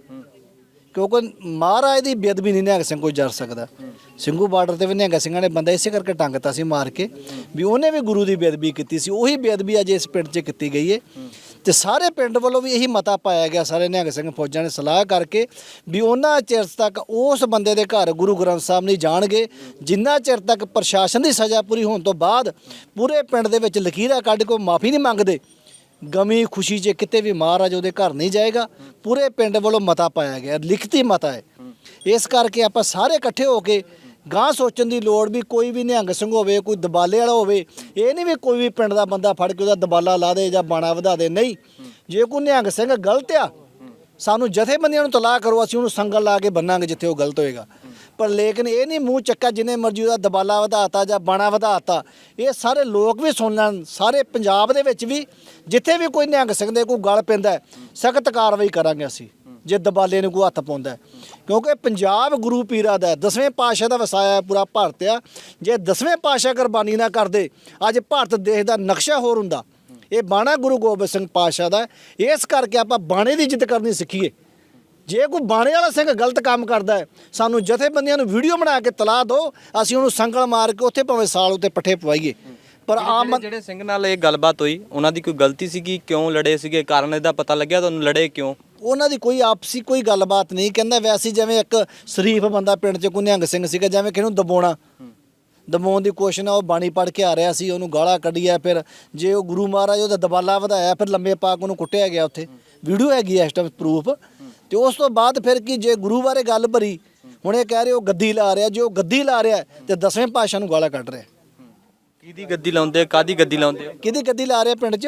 ਕਿਉਂਕਿ ਮਹਾਰਾਜ ਦੀ ਬੇਅਦਬੀ ਨਹੀਂ ਨਿਹੰਗ ਸਿੰਘ ਕੋਈ ਜਰ ਸਕਦਾ। ਸਿੰਘੂ ਬਾਰਡਰ ਤੇ ਵੀ ਨਿਹੰਗ ਸਿੰਘਾਂ ਨੇ ਬੰਦਾ ਇਸੇ ਕਰਕੇ ਟੰਗਤਾ ਸੀ ਮਾਰ ਕੇ ਵੀ ਉਹਨੇ ਵੀ ਗੁਰੂ ਦੀ ਬੇਅਦਬੀ ਕੀਤੀ ਸੀ, ਉਹੀ ਬੇਅਦਬੀ ਅੱਜ ਇਸ ਪਿੰਡ 'ਚ ਕੀਤੀ ਗਈ ਹੈ ਤੇ ਸਾਰੇ ਪਿੰਡ ਵੱਲੋਂ ਵੀ ਇਹੀ ਮਤਾ ਪਾਇਆ ਗਿਆ, ਸਾਰੇ ਨਿਹੰਗ ਸਿੰਘ ਫੌਜਾਂ ਨੇ ਸਲਾਹ ਕਰਕੇ ਵੀ ਉਹਨਾਂ ਚਿਰ ਤੱਕ ਉਸ ਬੰਦੇ ਦੇ ਘਰ ਗੁਰੂ ਗ੍ਰੰਥ ਸਾਹਿਬ ਨਹੀਂ ਜਾਣਗੇ, ਜਿੰਨਾ ਚਿਰ ਤੱਕ ਪ੍ਰਸ਼ਾਸਨ ਦੀ ਸਜ਼ਾ ਪੂਰੀ ਹੋਣ ਤੋਂ ਬਾਅਦ ਪੂਰੇ ਪਿੰਡ ਦੇ ਵਿੱਚ ਲਕੀਰਾਂ ਕੱਢ ਕੇ ਮਾਫੀ ਨਹੀਂ ਮੰਗਦੇ। ਗਮੀ, ਖੁਸ਼ੀ 'ਚ ਕਿਤੇ ਵੀ ਮਹਾਰਾਜ ਉਹਦੇ ਘਰ ਨਹੀਂ ਜਾਏਗਾ, ਪੂਰੇ ਪਿੰਡ ਵੱਲੋਂ ਮਤਾ ਪਾਇਆ ਗਿਆ, ਲਿਖਤੀ ਮਤਾ ਹੈ। ਇਸ ਕਰਕੇ ਆਪਾਂ ਸਾਰੇ ਇਕੱਠੇ ਹੋ ਕੇ ਗਾਂ ਸੋਚਣ ਦੀ ਲੋੜ ਵੀ ਕੋਈ ਵੀ ਨਿਹੰਗ ਸਿੰਘ ਹੋਵੇ, ਕੋਈ ਦਬਾਲੇ ਵਾਲਾ ਹੋਵੇ, ਇਹ ਨਹੀਂ ਵੀ ਕੋਈ ਵੀ ਪਿੰਡ ਦਾ ਬੰਦਾ ਫੜ ਕੇ ਉਹਦਾ ਦਬਾਲਾ ਲਾ ਦੇ ਜਾਂ ਬਾਣਾ ਵਧਾ ਦੇ, ਨਹੀਂ। ਜੇ ਕੋਈ ਨਿਹੰਗ ਸਿੰਘ ਗਲਤ ਆ, ਸਾਨੂੰ ਜਥੇਬੰਦੀਆਂ ਨੂੰ ਤਲਾਕ ਕਰੋ, ਅਸੀਂ ਉਹਨੂੰ ਸੰਗਲ ਲਾ ਕੇ ਬੰਨਾਂਗੇ ਜਿੱਥੇ ਉਹ ਗਲਤ ਹੋਏਗਾ। ਪਰ ਲੇਕਿਨ ਇਹ ਨਹੀਂ ਮੂੰਹ ਚੱਕਾ ਜਿੰਨੇ ਮਰਜ਼ੀ ਉਹਦਾ ਦਬਾਲਾ ਵਧਾਤਾ ਜਾਂ ਬਾਣਾ ਵਧਾਤਾ। ਇਹ ਸਾਰੇ ਲੋਕ ਵੀ ਸੁਣ ਲੈਣ, ਸਾਰੇ ਪੰਜਾਬ ਦੇ ਵਿੱਚ ਵੀ ਜਿੱਥੇ ਵੀ ਕੋਈ ਨਿਹੰਗ ਸਿੰਘ ਦੇ ਕੋਈ ਗਲ ਪੈਂਦਾ ਸਖਤ ਕਾਰਵਾਈ ਕਰਾਂਗੇ ਅਸੀਂ, ਜੇ ਦਬਾਲੇ ਨੂੰ ਕੋਈ ਹੱਥ ਪਾਉਂਦਾ ਕਿਉਂਕਿ ਪੰਜਾਬ ਗੁਰੂ ਪੀਰਾ ਦਾ ਦਸਵੇਂ ਪਾਤਸ਼ਾਹ ਦਾ ਵਸਾਇਆ ਪੂਰਾ ਭਾਰਤ ਆ। ਜੇ ਦਸਵੇਂ ਪਾਤਸ਼ਾਹ ਕੁਰਬਾਨੀ ਨਾ ਕਰਦੇ, ਅੱਜ ਭਾਰਤ ਦੇਸ਼ ਦਾ ਨਕਸ਼ਾ ਹੋਰ ਹੁੰਦਾ। ਇਹ ਬਾਣਾ ਗੁਰੂ ਗੋਬਿੰਦ ਸਿੰਘ ਪਾਤਸ਼ਾਹ ਦਾ ਇਸ ਕਰਕੇ ਆਪਾਂ ਬਾਣੇ ਦੀ ਇੱਜ਼ਤ ਕਰਨੀ ਸਿੱਖੀਏ। ਜੇ ਕੋਈ ਬਾਣੇ ਵਾਲਾ ਸਿੰਘ ਗਲਤ ਕੰਮ ਕਰਦਾ ਹੈ ਸਾਨੂੰ ਜਥੇਬੰਦੀਆਂ ਨੂੰ ਵੀਡੀਓ ਬਣਾ ਕੇ ਤਲਾ ਦਿਓ ਅਸੀਂ ਉਹਨੂੰ ਸੰਗਲ ਮਾਰ ਕੇ ਉੱਥੇ ਭਾਵੇਂ ਸਾਲ ਉੱਤੇ ਪੱਠੇ ਪਵਾਈਏ। ਪਰ ਆਮ ਜਿਹੜੇ- ਸਿੰਘ ਨਾਲ ਇਹ ਗੱਲਬਾਤ ਹੋਈ ਉਹਨਾਂ ਦੀ ਕੋਈ ਗਲਤੀ ਸੀਗੀ? ਕਿਉਂ ਲੜੇ ਸੀਗੇ? ਕਾਰਨ ਇਹਦਾ ਪਤਾ ਲੱਗਿਆ ਤੁਹਾਨੂੰ ਲੜੇ ਕਿਉਂ? ਉਹਨਾਂ ਦੀ ਕੋਈ ਆਪਸੀ ਕੋਈ ਗੱਲਬਾਤ ਨਹੀਂ। ਕਹਿੰਦਾ ਵੈਸੇ ਜਿਵੇਂ ਇੱਕ ਸ਼ਰੀਫ ਬੰਦਾ ਪਿੰਡ 'ਚ ਕੋਈ ਨਿਹੰਗ ਸਿੰਘ ਸੀਗਾ ਜਿਵੇਂ ਕਿ ਇਹਨੂੰ ਦਬਾਉਣਾ ਦਬਾਉਣ ਦੀ ਕੋਸ਼ਿਸ਼ ਨਾਲ ਉਹ ਬਾਣੀ ਪੜ ਕੇ ਆ ਰਿਹਾ ਸੀ ਉਹਨੂੰ ਗਾਲਾਂ ਕੱਢੀਆਂ ਫਿਰ ਜੇ ਉਹ ਗੁਰੂ ਮਹਾਰਾਜ ਉਹਦਾ ਦਬਾਲਾ ਵਧਾਇਆ ਫਿਰ ਲੰਮੇ ਪਾ ਕੇ ਉਹਨੂੰ ਕੁੱਟਿਆ ਗਿਆ ਉੱਥੇ। ਵੀਡੀਓ ਹੈਗੀ ਐ ਇਸ ਟਾਈਮ ਪ੍ਰੂਫ ਤੇ ਉਸ ਤੋਂ ਬਾਅਦ ਫਿਰ ਕੀ ਜੇ ਗੁਰੂ ਬਾਰੇ ਗੱਲ ਭਰੀ ਹੁਣ ਇਹ ਕਹਿ ਰਹੇ ਉਹ ਗੱਦੀ ਲਾ ਰਿਹਾ ਜੇ ਉਹ ਗੱਦੀ ਲਾ ਰਿਹਾ ਤੇ ਦਸਵੇਂ ਪਾਤਸ਼ਾਹ ਨੂੰ ਗਾਲਾਂ ਕੱਢ ਰਿਹਾ। ਕਿਹਦੀ ਗੱਦੀ ਲਾਉਂਦੇ ਕਾਦੀ ਗੱਦੀ ਲਾਉਂਦੇ ਕਿਹਦੀ ਗੱਦੀ ਲਾ ਰਿਹਾ ਪਿੰਡ 'ਚ?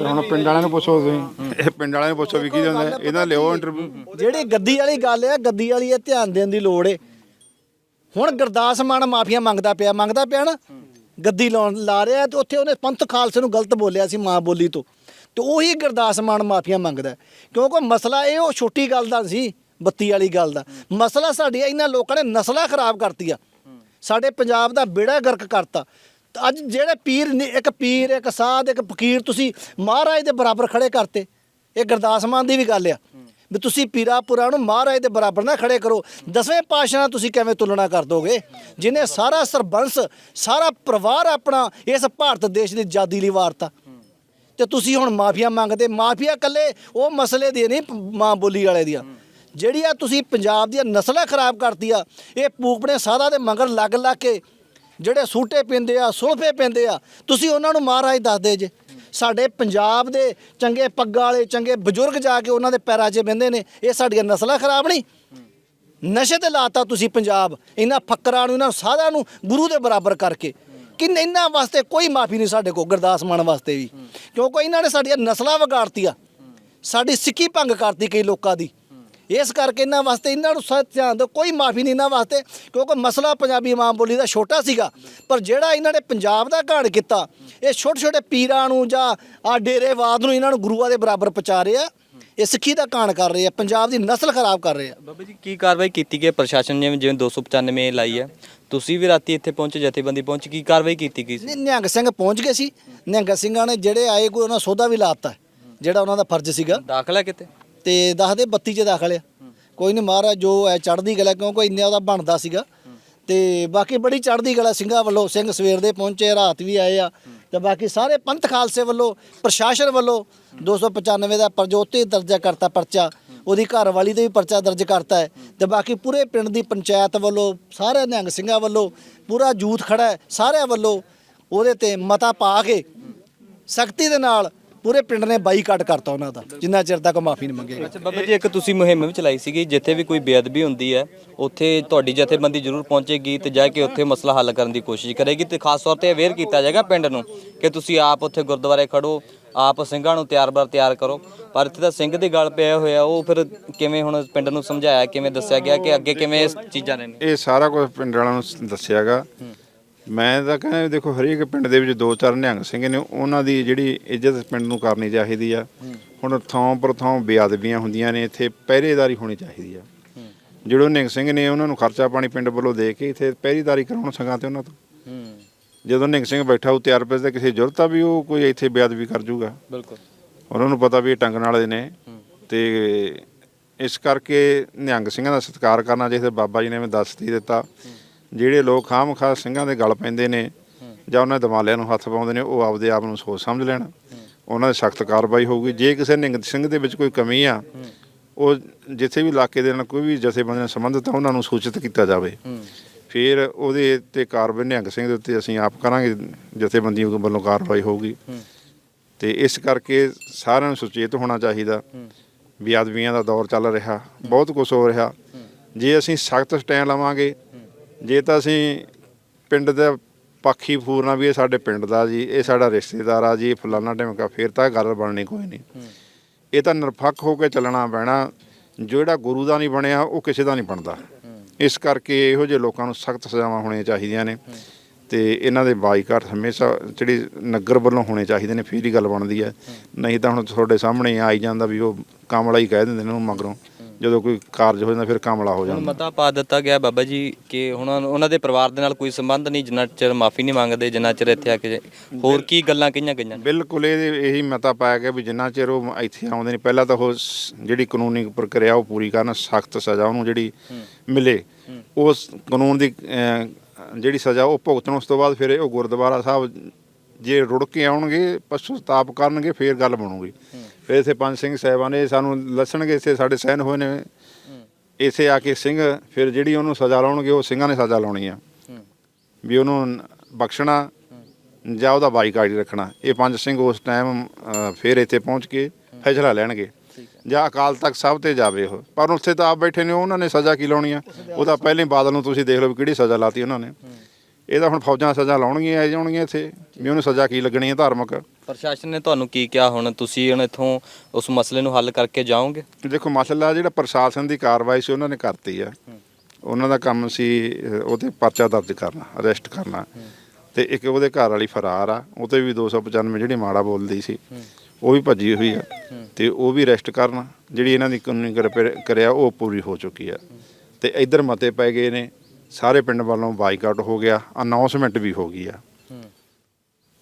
ਹੁਣ ਪਿੰਡ ਵਾਲਿਆਂ ਨੂੰ ਪੁੱਛੋ ਤੁਸੀਂ। ਇਹ ਪਿੰਡ ਵਾਲਿਆਂ ਨੂੰ ਪੁੱਛੋ ਵੀ ਕੀ ਹੁੰਦਾ ਇਹਦਾ ਲਿਓ ਇੰਟਰਵਿਊ ਜਿਹੜੀ ਗੱਦੀ ਵਾਲੀ ਗੱਲ ਹੈ ਗੱਦੀ ਵਾਲੀ ਇਹ ਧਿਆਨ ਦੇਣ ਦੀ ਲੋੜ ਏ। ਹੁਣ ਗੁਰਦਾਸ ਮਾਨ ਮਾਫੀਆ ਮੰਗਦਾ ਪਿਆ ਮੰਗਦਾ ਪਿਆ ਨਾ? ਗੱਦੀ ਲਾਉਣ ਲਾ ਰਿਹਾ ਤੇ ਉੱਥੇ ਉਹਨੇ ਪੰਥ ਖਾਲਸੇ ਨੂੰ ਗਲਤ ਬੋਲਿਆ ਸੀ ਮਾਂ ਬੋਲੀ ਤੋਂ। ਤੇ ਉਹੀ ਗੁਰਦਾਸ ਮਾਨ ਮਾਫੀਆ ਮੰਗਦਾ ਕਿਉਂਕਿ ਮਸਲਾ ਇਹ, ਉਹ ਛੋਟੀ ਗੱਲ ਦਾ ਸੀ, ਬੱਤੀ ਵਾਲੀ ਗੱਲ ਦਾ। ਮਸਲਾ ਸਾਡੀ, ਇਹਨਾਂ ਲੋਕਾਂ ਨੇ ਨਸਲਾਂ ਖਰਾਬ ਕਰਤੀਆਂ। ਸਾਡੇ ਪੰਜਾਬ ਦਾ ਬੇੜਾ ਗਰਕ ਕਰਤਾ। ਅੱਜ ਜਿਹੜੇ ਪੀਰ ਇੱਕ ਪੀਰ, ਇੱਕ ਸਾਧ, ਇੱਕ ਫਕੀਰ, ਤੁਸੀਂ ਮਹਾਰਾਜ ਦੇ ਬਰਾਬਰ ਖੜੇ ਕਰਤੇ। ਇਹ ਗੁਰਦਾਸ ਮਾਨ ਦੀ ਵੀ ਗੱਲ ਆ। ਵੀ ਤੁਸੀਂ ਪੀਰਾ ਪੁਰਾ ਨੂੰ ਮਹਾਰਾਜ ਦੇ ਬਰਾਬਰ ਨਾ ਖੜੇ ਕਰੋ। ਦਸਵੇਂ ਪਾਤਸ਼ਾਹ ਤੁਸੀਂ ਕਿਵੇਂ ਤੁਲਨਾ ਕਰ ਦੋਗੇ? ਜਿਨੇ ਸਾਰਾ ਸਰਬੰਸ, ਸਾਰਾ ਪਰਿਵਾਰ ਆਪਣਾ ਇਸ ਭਾਰਤ ਦੇਸ਼ ਦੀ ਆਜ਼ਾਦੀ ਲਈ ਵਾਰਤਾ। ਤੇ ਤੁਸੀਂ ਹੁਣ ਮਾਫੀਆ ਮੰਗਦੇ, ਮਾਫੀਆ ਇਕੱਲੇ ਉਹ ਮਸਲੇ ਦੀ ਨਹੀਂ, ਮਾਂ ਬੋਲੀ ਵਾਲੇ ਦੀਆਂ। ਜਿਹੜੀ ਆ ਤੁਸੀਂ ਪੰਜਾਬ ਦੀਆਂ ਨਸਲਾਂ ਖਰਾਬ ਕਰਤੀ ਆ, ਇਹ ਪੂਪਣੇ ਸਾਰਾ ਦੇ ਮਗਰ ਲੱਗ ਲੱਗ ਕੇ ਜਿਹੜੇ ਸੂਟੇ ਪਿੰਦੇ ਆ, ਸੁਲਫੇ ਪਿੰਦੇ ਆ, ਤੁਸੀਂ ਉਹਨਾਂ ਨੂੰ ਮਹਾਰਾਜ ਦੱਸਦੇ ਜੇ। ਸਾਡੇ ਪੰਜਾਬ ਦੇ ਚੰਗੇ ਪੱਗਾਂ ਵਾਲੇ, ਚੰਗੇ ਬਜ਼ੁਰਗ ਜਾ ਕੇ ਉਹਨਾਂ ਦੇ ਪੈਰਾਂ 'ਚ ਬਹਿੰਦੇ ਨੇ, ਇਹ ਸਾਡੀਆਂ ਨਸਲਾਂ ਖਰਾਬ ਨਹੀਂ। ਨਸ਼ੇ ਤੇ ਲਾਤਾ ਤੁਸੀਂ ਪੰਜਾਬ, ਇਹਨਾਂ ਫੱਕਰਾਂ ਨੂੰ, ਇਹਨਾਂ ਸਾਧਾਂ ਨੂੰ ਗੁਰੂ ਦੇ ਬਰਾਬਰ ਕਰਕੇ। ਕਿ ਇਹਨਾਂ ਵਾਸਤੇ ਕੋਈ ਮਾਫੀ ਨਹੀਂ ਸਾਡੇ ਕੋਲ, ਗੁਰਦਾਸ ਮਾਨ ਵਾਸਤੇ ਵੀ। ਕਿਉਂਕਿ ਇਹਨਾਂ ਨੇ ਸਾਡੀਆਂ ਨਸਲਾਂ ਵਿਗਾੜਤੀਆਂ। ਸਾਡੀ ਸਿੱਖੀ ਭੰਗ ਕਰਤੀ ਕਈ ਲੋਕਾਂ ਦੀ। ਇਸ ਕਰਕੇ ਇਹਨਾਂ ਵਾਸਤੇ ਇਹਨਾਂ ਨੂੰ ਸਖਤ ਧਿਆਨ ਦਿਓ, ਕੋਈ ਮਾਫੀ ਨਹੀਂ ਇਹਨਾਂ ਵਾਸਤੇ। ਕਿਉਂਕਿ ਮਸਲਾ ਪੰਜਾਬੀ ਮਾਂ ਬੋਲੀ ਦਾ ਛੋਟਾ ਸੀਗਾ। ਪਰ ਜਿਹੜਾ ਇਹਨਾਂ ਨੇ ਪੰਜਾਬ ਦਾ ਘਾਣ ਕੀਤਾ, ਇਹ ਛੋਟੇ ਛੋਟੇ ਪੀਰਾਂ ਨੂੰ ਜਾਂ ਆ ਡੇਰੇਵਾਦ ਨੂੰ ਇਹਨਾਂ ਨੂੰ ਗੁਰੂਆਂ ਦੇ ਬਰਾਬਰ ਪਹੁੰਚਾ ਰਹੇ। ਆ ਇਹ ਸਿੱਖੀ ਦਾ ਘਾਣ ਕਰ ਰਹੇ ਆ ਪੰਜਾਬ ਦੀ ਨਸਲ ਖਰਾਬ ਕਰ ਰਹੇ। ਆ ਬਾਬਾ ਜੀ, ਕੀ ਕਾਰਵਾਈ ਕੀਤੀ ਗਈ ਪ੍ਰਸ਼ਾਸਨ ਨੇ? ਜਿਵੇਂ 295 ਲਾਈ ਹੈ। ਤੁਸੀਂ ਵੀ ਰਾਤੀ ਇੱਥੇ ਪਹੁੰਚੇ ਜਥੇਬੰਦੀ ਪਹੁੰਚ ਕੀ ਕਾਰਵਾਈ ਕੀਤੀ ਗਈ ਸੀ? ਨਿਹੰਗ ਸਿੰਘ ਪਹੁੰਚ ਗਏ ਸੀ। ਨਿਹੰਗ ਸਿੰਘਾਂ ਨੇ ਜਿਹੜੇ ਆਏ ਕੋਈ ਉਹਨਾਂ ਸੌਦਾ ਵੀ ਲਾਤਾ ਜਿਹੜਾ ਉਹਨਾਂ ਦਾ ਫਰਜ਼ ਸੀਗਾ। ਦਾਖਲਾ ਕਿਤੇ? ਤੇ ਦੱਸਦੇ 32 ਚ ਦਾਖਲ ਆ। ਕੋਈ ਨਹੀਂ ਮਹਾਰਾਜ ਜੋ ਹੈ ਚੜ੍ਹਦੀ ਕਲਾ ਕਿਉਂਕਿ ਇੰਨੇ ਉਹਦਾ ਬਣਦਾ ਸੀਗਾ। ਤੇ ਬਾਕੀ ਬੜੀ ਚੜ੍ਹਦੀ ਕਲਾ ਸਿੰਘਾਂ ਵੱਲੋਂ ਸਿੰਘ ਸਵੇਰ ਦੇ ਪਹੁੰਚੇ ਰਾਤ ਵੀ ਆਏ ਆ। ਤੇ ਬਾਕੀ ਸਾਰੇ ਪੰਥ ਖਾਲਸੇ ਵੱਲੋਂ, ਪ੍ਰਸ਼ਾਸਨ ਵੱਲੋਂ 295 ਦਾ ਪਰਜੋਤੀ ਦਰਜਾ ਕਰਤਾ ਪਰਚਾ, ਉਹਦੀ ਘਰ ਵਾਲੀ ਤੇ ਵੀ ਪਰਚਾ ਦਰਜ ਕਰਤਾ ਹੈ। ਤੇ ਬਾਕੀ ਪੂਰੇ ਪਿੰਡ ਦੀ ਪੰਚਾਇਤ ਵੱਲੋਂ ਸਾਰੇ ਨਿਹੰਗ ਸਿੰਘਾਂ ਵੱਲੋਂ ਪੂਰਾ ਜੂਥ ਖੜਾ ਹੈ, ਸਾਰਿਆਂ ਵੱਲੋਂ ਉਹਦੇ ਤੇ ਮਤਾ ਪਾ ਕੇ, ਸਖਤੀ ਦੇ ਨਾਲ ਪੂਰੇ ਪਿੰਡ ਨੇ ਬਾਈਕਾਟ ਕਰਤਾ ਉਹਨਾਂ ਦਾ ਜਿੰਨਾ ਚਿਰ ਤੱਕ ਮਾਫੀ ਨਹੀਂ ਮੰਗੇਗਾ। ਅੱਛਾ ਬਾਬਾ ਜੀ ਇੱਕ ਤੁਸੀਂ ਮੁਹਿੰਮ ਵੀ ਚਲਾਈ ਸੀਗੀ ਜਿੱਥੇ ਵੀ ਕੋਈ ਬੇਅਦਬੀ ਹੁੰਦੀ ਹੈ ਉੱਥੇ ਤੁਹਾਡੀ ਜਥੇਬੰਦੀ ਜ਼ਰੂਰ ਪਹੁੰਚੇਗੀ ਤੇ ਜਾ ਕੇ ਉੱਥੇ ਮਸਲਾ ਹੱਲ ਕਰਨ ਦੀ ਕੋਸ਼ਿਸ਼ ਕਰੇਗੀ ਤੇ ਖਾਸ ਤੌਰ ਤੇ ਅਵੇਅਰ ਕੀਤਾ ਜਾਏਗਾ ਪਿੰਡ ਨੂੰ ਕਿ ਤੁਸੀਂ ਆਪ ਉੱਥੇ ਗੁਰਦੁਆਰੇ ਖੜੋ ਆਪ ਸਿੰਘਾਂ ਨੂੰ ਤਿਆਰ-ਬਰ ਤਿਆਰ ਕਰੋ। ਪਰ ਇੱਥੇ ਤਾਂ ਸਿੰਘ ਦੇ ਗਲ ਪਿਆ ਹੋਇਆ ਉਹ ਫਿਰ ਕਿਵੇਂ ਹੁਣ ਪਿੰਡ ਨੂੰ ਸਮਝਾਇਆ ਕਿਵੇਂ ਦੱਸਿਆ ਗਿਆ ਕਿ ਅੱਗੇ ਕਿਵੇਂ ਇਸ ਚੀਜ਼ਾਂ ਨੇ? ਇਹ ਸਾਰਾ ਕੁਝ ਪਿੰਡ ਵਾਲਿਆਂ ਨੂੰ ਦੱਸਿਆਗਾ ਮੈਂ ਤਾਂ ਕਹਿੰਦਾ ਵੀ ਦੇਖੋ ਹਰੇਕ ਪਿੰਡ ਦੇ ਵਿੱਚ ਦੋ ਚਾਰ ਨਿਹੰਗ ਸਿੰਘ ਨੇ ਉਹਨਾਂ ਦੀ ਜਿਹੜੀ ਇੱਜ਼ਤ ਪਿੰਡ ਨੂੰ ਕਰਨੀ ਚਾਹੀਦੀ ਆ। ਹੁਣ ਥਾਂ ਪਰ ਥਾਂ ਬੇਅਦਬੀਆਂ ਹੁੰਦੀਆਂ ਨੇ ਇੱਥੇ ਪਹਿਰੇਦਾਰੀ ਹੋਣੀ ਚਾਹੀਦੀ ਆ। ਜਿਹੜੇ ਨਿਹੰਗ ਸਿੰਘ ਨੇ ਉਹਨਾਂ ਨੂੰ ਖਰਚਾ ਪਾਣੀ ਪਿੰਡ ਵੱਲੋਂ ਦੇ ਕੇ ਇੱਥੇ ਪਹਿਰੇਦਾਰੀ ਕਰਾਉਣ ਸੰਗਾਂ ਤੇ ਉਹਨਾਂ ਤੋਂ। ਜਦੋਂ ਨਿਹੰਗ ਸਿੰਘ ਬੈਠਾ ਉਹ ਤਿਆਰ ਪਏ ਤੇ ਕਿਸੇ ਜ਼ਰੂਰਤ ਆ ਵੀ ਉਹ ਕੋਈ ਇੱਥੇ ਬੇਅਦਬੀ ਕਰ ਜੂਗਾ। ਬਿਲਕੁਲ। ਉਹਨਾਂ ਨੂੰ ਪਤਾ ਵੀ ਇਹ ਟੰਗਣ ਵਾਲੇ ਨੇ। ਤੇ ਇਸ ਕਰਕੇ ਨਿਹੰਗ ਸਿੰਘਾਂ ਦਾ ਸਤਿਕਾਰ ਕਰਨਾ ਚਾਹੀਦਾ। ਬਾਬਾ ਜੀ ਨੇ ਮੈਂ ਦੱਸ ਦਿੱਤਾ। ਜਿਹੜੇ ਲੋਕ ਖਾਮਖਾ ਸਿੰਘਾਂ ਦੇ ਗਲ ਪੈਂਦੇ ਨੇ ਜਾਂ ਉਹਨਾਂ ਦੇ ਦਮਾਲਿਆਂ ਨੂੰ ਹੱਥ ਪਾਉਂਦੇ ਨੇ ਉਹ ਆਪਦੇ ਆਪ ਨੂੰ ਸੋਚ ਸਮਝ ਲੈਣ। ਉਹਨਾਂ ਦੇ ਸਖਤ ਕਾਰਵਾਈ ਹੋਊਗੀ। ਜੇ ਕਿਸੇ ਨਿਹੰਗ ਸਿੰਘ ਦੇ ਵਿੱਚ ਕੋਈ ਕਮੀ ਆ ਉਹ ਜਿੱਥੇ ਵੀ ਇਲਾਕੇ ਦੇ ਨਾਲ ਕੋਈ ਵੀ ਜਥੇਬੰਦੀ ਨਾਲ ਸੰਬੰਧਿਤ ਆ ਉਹਨਾਂ ਨੂੰ ਸੂਚਿਤ ਕੀਤਾ ਜਾਵੇ। ਫਿਰ ਉਹਦੇ ਤੇ ਕਾਰਵਾਈ ਨਿਹੰਗ ਸਿੰਘ ਦੇ ਉੱਤੇ ਅਸੀਂ ਆਪ ਕਰਾਂਗੇ ਜਥੇਬੰਦੀਆਂ ਵੱਲੋਂ ਕਾਰਵਾਈ ਹੋਊਗੀ। ਤੇ ਇਸ ਕਰਕੇ ਸਾਰਿਆਂ ਨੂੰ ਸੁਚੇਤ ਹੋਣਾ ਚਾਹੀਦਾ ਵੀ ਆਦਮੀਆਂ ਦਾ ਦੌਰ ਚੱਲ ਰਿਹਾ ਬਹੁਤ ਕੁਝ ਹੋ ਰਿਹਾ। ਜੇ ਅਸੀਂ ਸਖਤ ਸਟੈਂਡ ਲਵਾਂਗੇ ਜੇ ਤਾਂ ਅਸੀਂ ਪਿੰਡ ਦਾ ਪੱਖੀ ਫੂਰਨਾ ਵੀ ਇਹ ਸਾਡੇ ਪਿੰਡ ਦਾ ਜੀ ਇਹ ਸਾਡਾ ਰਿਸ਼ਤੇਦਾਰ ਆ ਜੀ ਫਲਾਣਾ ਢਿਮਕਾ ਫੇਰ ਤਾਂ ਗੱਲ ਬਣਨੀ ਕੋਈ ਨਹੀਂ। ਇਹ ਤਾਂ ਨਿਰਪੱਖ ਹੋ ਕੇ ਚੱਲਣਾ ਪੈਣਾ ਜਿਹੜਾ ਗੁਰੂ ਦਾ ਨਹੀਂ ਬਣਿਆ ਉਹ ਕਿਸੇ ਦਾ ਨਹੀਂ ਬਣਦਾ। ਇਸ ਕਰਕੇ ਇਹੋ ਜਿਹੇ ਲੋਕਾਂ ਨੂੰ ਸਖਤ ਸਜ਼ਾਵਾਂ ਹੋਣੀਆਂ ਚਾਹੀਦੀਆਂ ਨੇ। ਤੇ ਇਹਨਾਂ ਦੇ ਬਾਈਕਾਟ ਹਮੇਸ਼ਾ ਜਿਹੜੀ ਨਗਰ ਵੱਲੋਂ ਹੋਣੇ ਚਾਹੀਦੇ ਨੇ ਫਿਰ ਹੀ ਗੱਲ ਬਣਦੀ ਹੈ। ਨਹੀਂ ਤਾਂ ਹੁਣ ਤੁਹਾਡੇ ਸਾਹਮਣੇ ਆਈ ਜਾਂਦਾ ਵੀ ਉਹ ਕਾਮਲਾ ਹੀ ਕਹਿ ਦਿੰਦੇ ਨੇ ਉਹਨੂੰ ਮਗਰੋਂ। ਜਦੋਂ ਕੋਈ ਕਾਰਜ ਹੋ ਜਾਂਦਾ ਫਿਰ ਕਾਮਲਾ ਹੋ ਹੁਣ ਜਾਂਦਾ। ਮਤਾ ਪਾ ਦਿੱਤਾ ਗਿਆ ਬਾਬਾ ਜੀ ਕਿ ਹੁਣ ਉਹਨਾਂ ਦੇ ਪਰਿਵਾਰ ਦੇ ਨਾਲ ਕੋਈ ਸੰਬੰਧ ਨਹੀਂ ਜਿੰਨਾ ਚਿਰ ਮਾਫੀ ਨਹੀਂ ਮੰਗਦੇ ਜਿੰਨਾ ਚਿਰ ਇੱਥੇ ਆ ਕੇ ਹੋਰ ਕੀ ਗੱਲਾਂ ਕਹੀਆਂ ਗਈਆਂ? ਬਿਲਕੁਲ ਇਹ ਇਹੀ ਮਤਾ ਪਾਇਆ ਗਿਆ ਵੀ ਜਿੰਨਾ ਚਿਰ ਉਹ ਇੱਥੇ ਆਉਂਦੇ ਨੇ ਪਹਿਲਾਂ ਤਾਂ ਉਹ ਸ- ਜਿਹੜੀ ਕਾਨੂੰਨੀ ਪ੍ਰਕਿਰਿਆ ਉਹ ਪੂਰੀ ਕਰਨ ਸਖਤ ਸਜ਼ਾ ਉਹਨੂੰ ਜਿਹੜੀ ਮਿਲੇ। ਉਸ ਕਾਨੂੰਨ ਦੀ ਅਹ, ਜਿਹੜੀ ਸਜ਼ਾ ਉਹ ਭੁਗਤਣ ਉਸ ਤੋਂ ਬਾਅਦ ਫਿਰ ਇਹ ਉਹ ਗੁਰਦੁਆਰਾ ਸਾਹਿਬ ਜੇ ਰੁੜ ਕੇ ਆਉਣਗੇ ਪਛਤਾਪ ਕਰਨਗੇ ਫੇਰ ਗੱਲ ਬਣੂਗੀ। ਇੱਥੇ ਪੰਜ ਸਿੰਘ ਸਾਹਿਬਾਨ ਨੇ ਸਾਨੂੰ ਲੱਸਣਗੇ ਇੱਥੇ ਸਾਡੇ ਸਹਿਨ ਹੋਏ ਨੇ। ਇੱਥੇ ਆ ਕੇ ਸਿੰਘ ਫਿਰ ਜਿਹੜੀ ਉਹਨੂੰ ਸਜ਼ਾ ਲਾਉਣਗੇ, ਉਹ ਸਿੰਘਾਂ ਨੇ ਸਜ਼ਾ ਲਾਉਣੀ ਆ। ਵੀ ਉਹਨੂੰ ਬਖਸ਼ਣਾ ਜਾਂ ਉਹਦਾ ਬਾਈਕਾਟ ਰੱਖਣਾ। ਇਹ ਪੰਜ ਸਿੰਘ ਉਸ ਟਾਈਮ ਫਿਰ ਇੱਥੇ ਪਹੁੰਚ ਕੇ ਫੈਸਲਾ ਲੈਣਗੇ। ਜਾਂ ਅਕਾਲ ਤਖਤ ਸਾਹਿਬ ਤੇ ਜਾਵੇ ਉਹ। ਪਰ ਉੱਥੇ ਤਾਂ ਆਪ ਬੈਠੇ ਨੇ, ਉਹਨਾਂ ਨੇ ਸਜ਼ਾ ਕੀ ਲਾਉਣੀ ਆ? ਉਹ ਤਾਂ ਪਹਿਲੇ ਬਾਦਲ ਨੂੰ ਤੁਸੀਂ ਦੇਖ ਲਓ ਵੀ ਕਿਹੜੀ ਸਜ਼ਾ ਲਾਤੀ ਉਹਨਾਂ ਨੇ। ਇਹ ਤਾਂ ਹੁਣ ਫੌਜਾਂ ਸਜ਼ਾ ਲਾਉਣਗੀਆਂ ਆ ਜਾਣਗੀਆਂ ਇੱਥੇ। ਵੀ ਉਹਨੂੰ ਸਜ਼ਾ ਕੀ ਲੱਗਣੀ ਹੈ ਧਾਰਮਿਕ? ਪ੍ਰਸ਼ਾਸਨ ਨੇ ਤੁਹਾਨੂੰ ਕੀ ਕਿਹਾ ਹੁਣ? ਤੁਸੀਂ ਹੁਣ ਇੱਥੋਂ ਉਸ ਮਸਲੇ ਨੂੰ ਹੱਲ ਕਰਕੇ ਜਾਓਗੇ? ਦੇਖੋ ਮਸਲਾ ਜਿਹੜਾ ਪ੍ਰਸ਼ਾਸਨ ਦੀ ਕਾਰਵਾਈ ਸੀ ਉਹਨਾਂ ਨੇ ਕਰਤੀ ਆ। ਉਹਨਾਂ ਦਾ ਕੰਮ ਸੀ ਉਹਤੇ ਪਰਚਾ ਦਰਜ ਕਰਨਾ ਅਰੈਸਟ ਕਰਨਾ। ਤੇ ਇੱਕ ਉਹਦੇ ਘਰ ਵਾਲੀ ਫਰਾਰ ਆ ਉਹ ਤੇ ਵੀ 295 ਜਿਹੜੀ ਮਾੜਾ ਬੋਲਦੀ ਸੀ ਉਹ ਵੀ ਭੱਜੀ ਹੋਈ ਆ। ਤੇ ਉਹ ਵੀ ਅਰੈਸਟ ਕਰਨਾ ਜਿਹੜੀ ਇਹਨਾਂ ਦੀ ਕਾਨੂੰਨੀ ਕਰਿਆ ਉਹ ਪੂਰੀ ਹੋ ਚੁੱਕੀ ਆ। ਤੇ ਇੱਧਰ ਮਤੇ ਪੈ ਗਏ ਨੇ ਸਾਰੇ ਪਿੰਡ ਵੱਲੋਂ ਬਾਈਕਾਟ ਹੋ ਗਿਆ ਅਨਾਉਂਸਮੈਂਟ ਵੀ ਹੋ ਗਈ ਆ।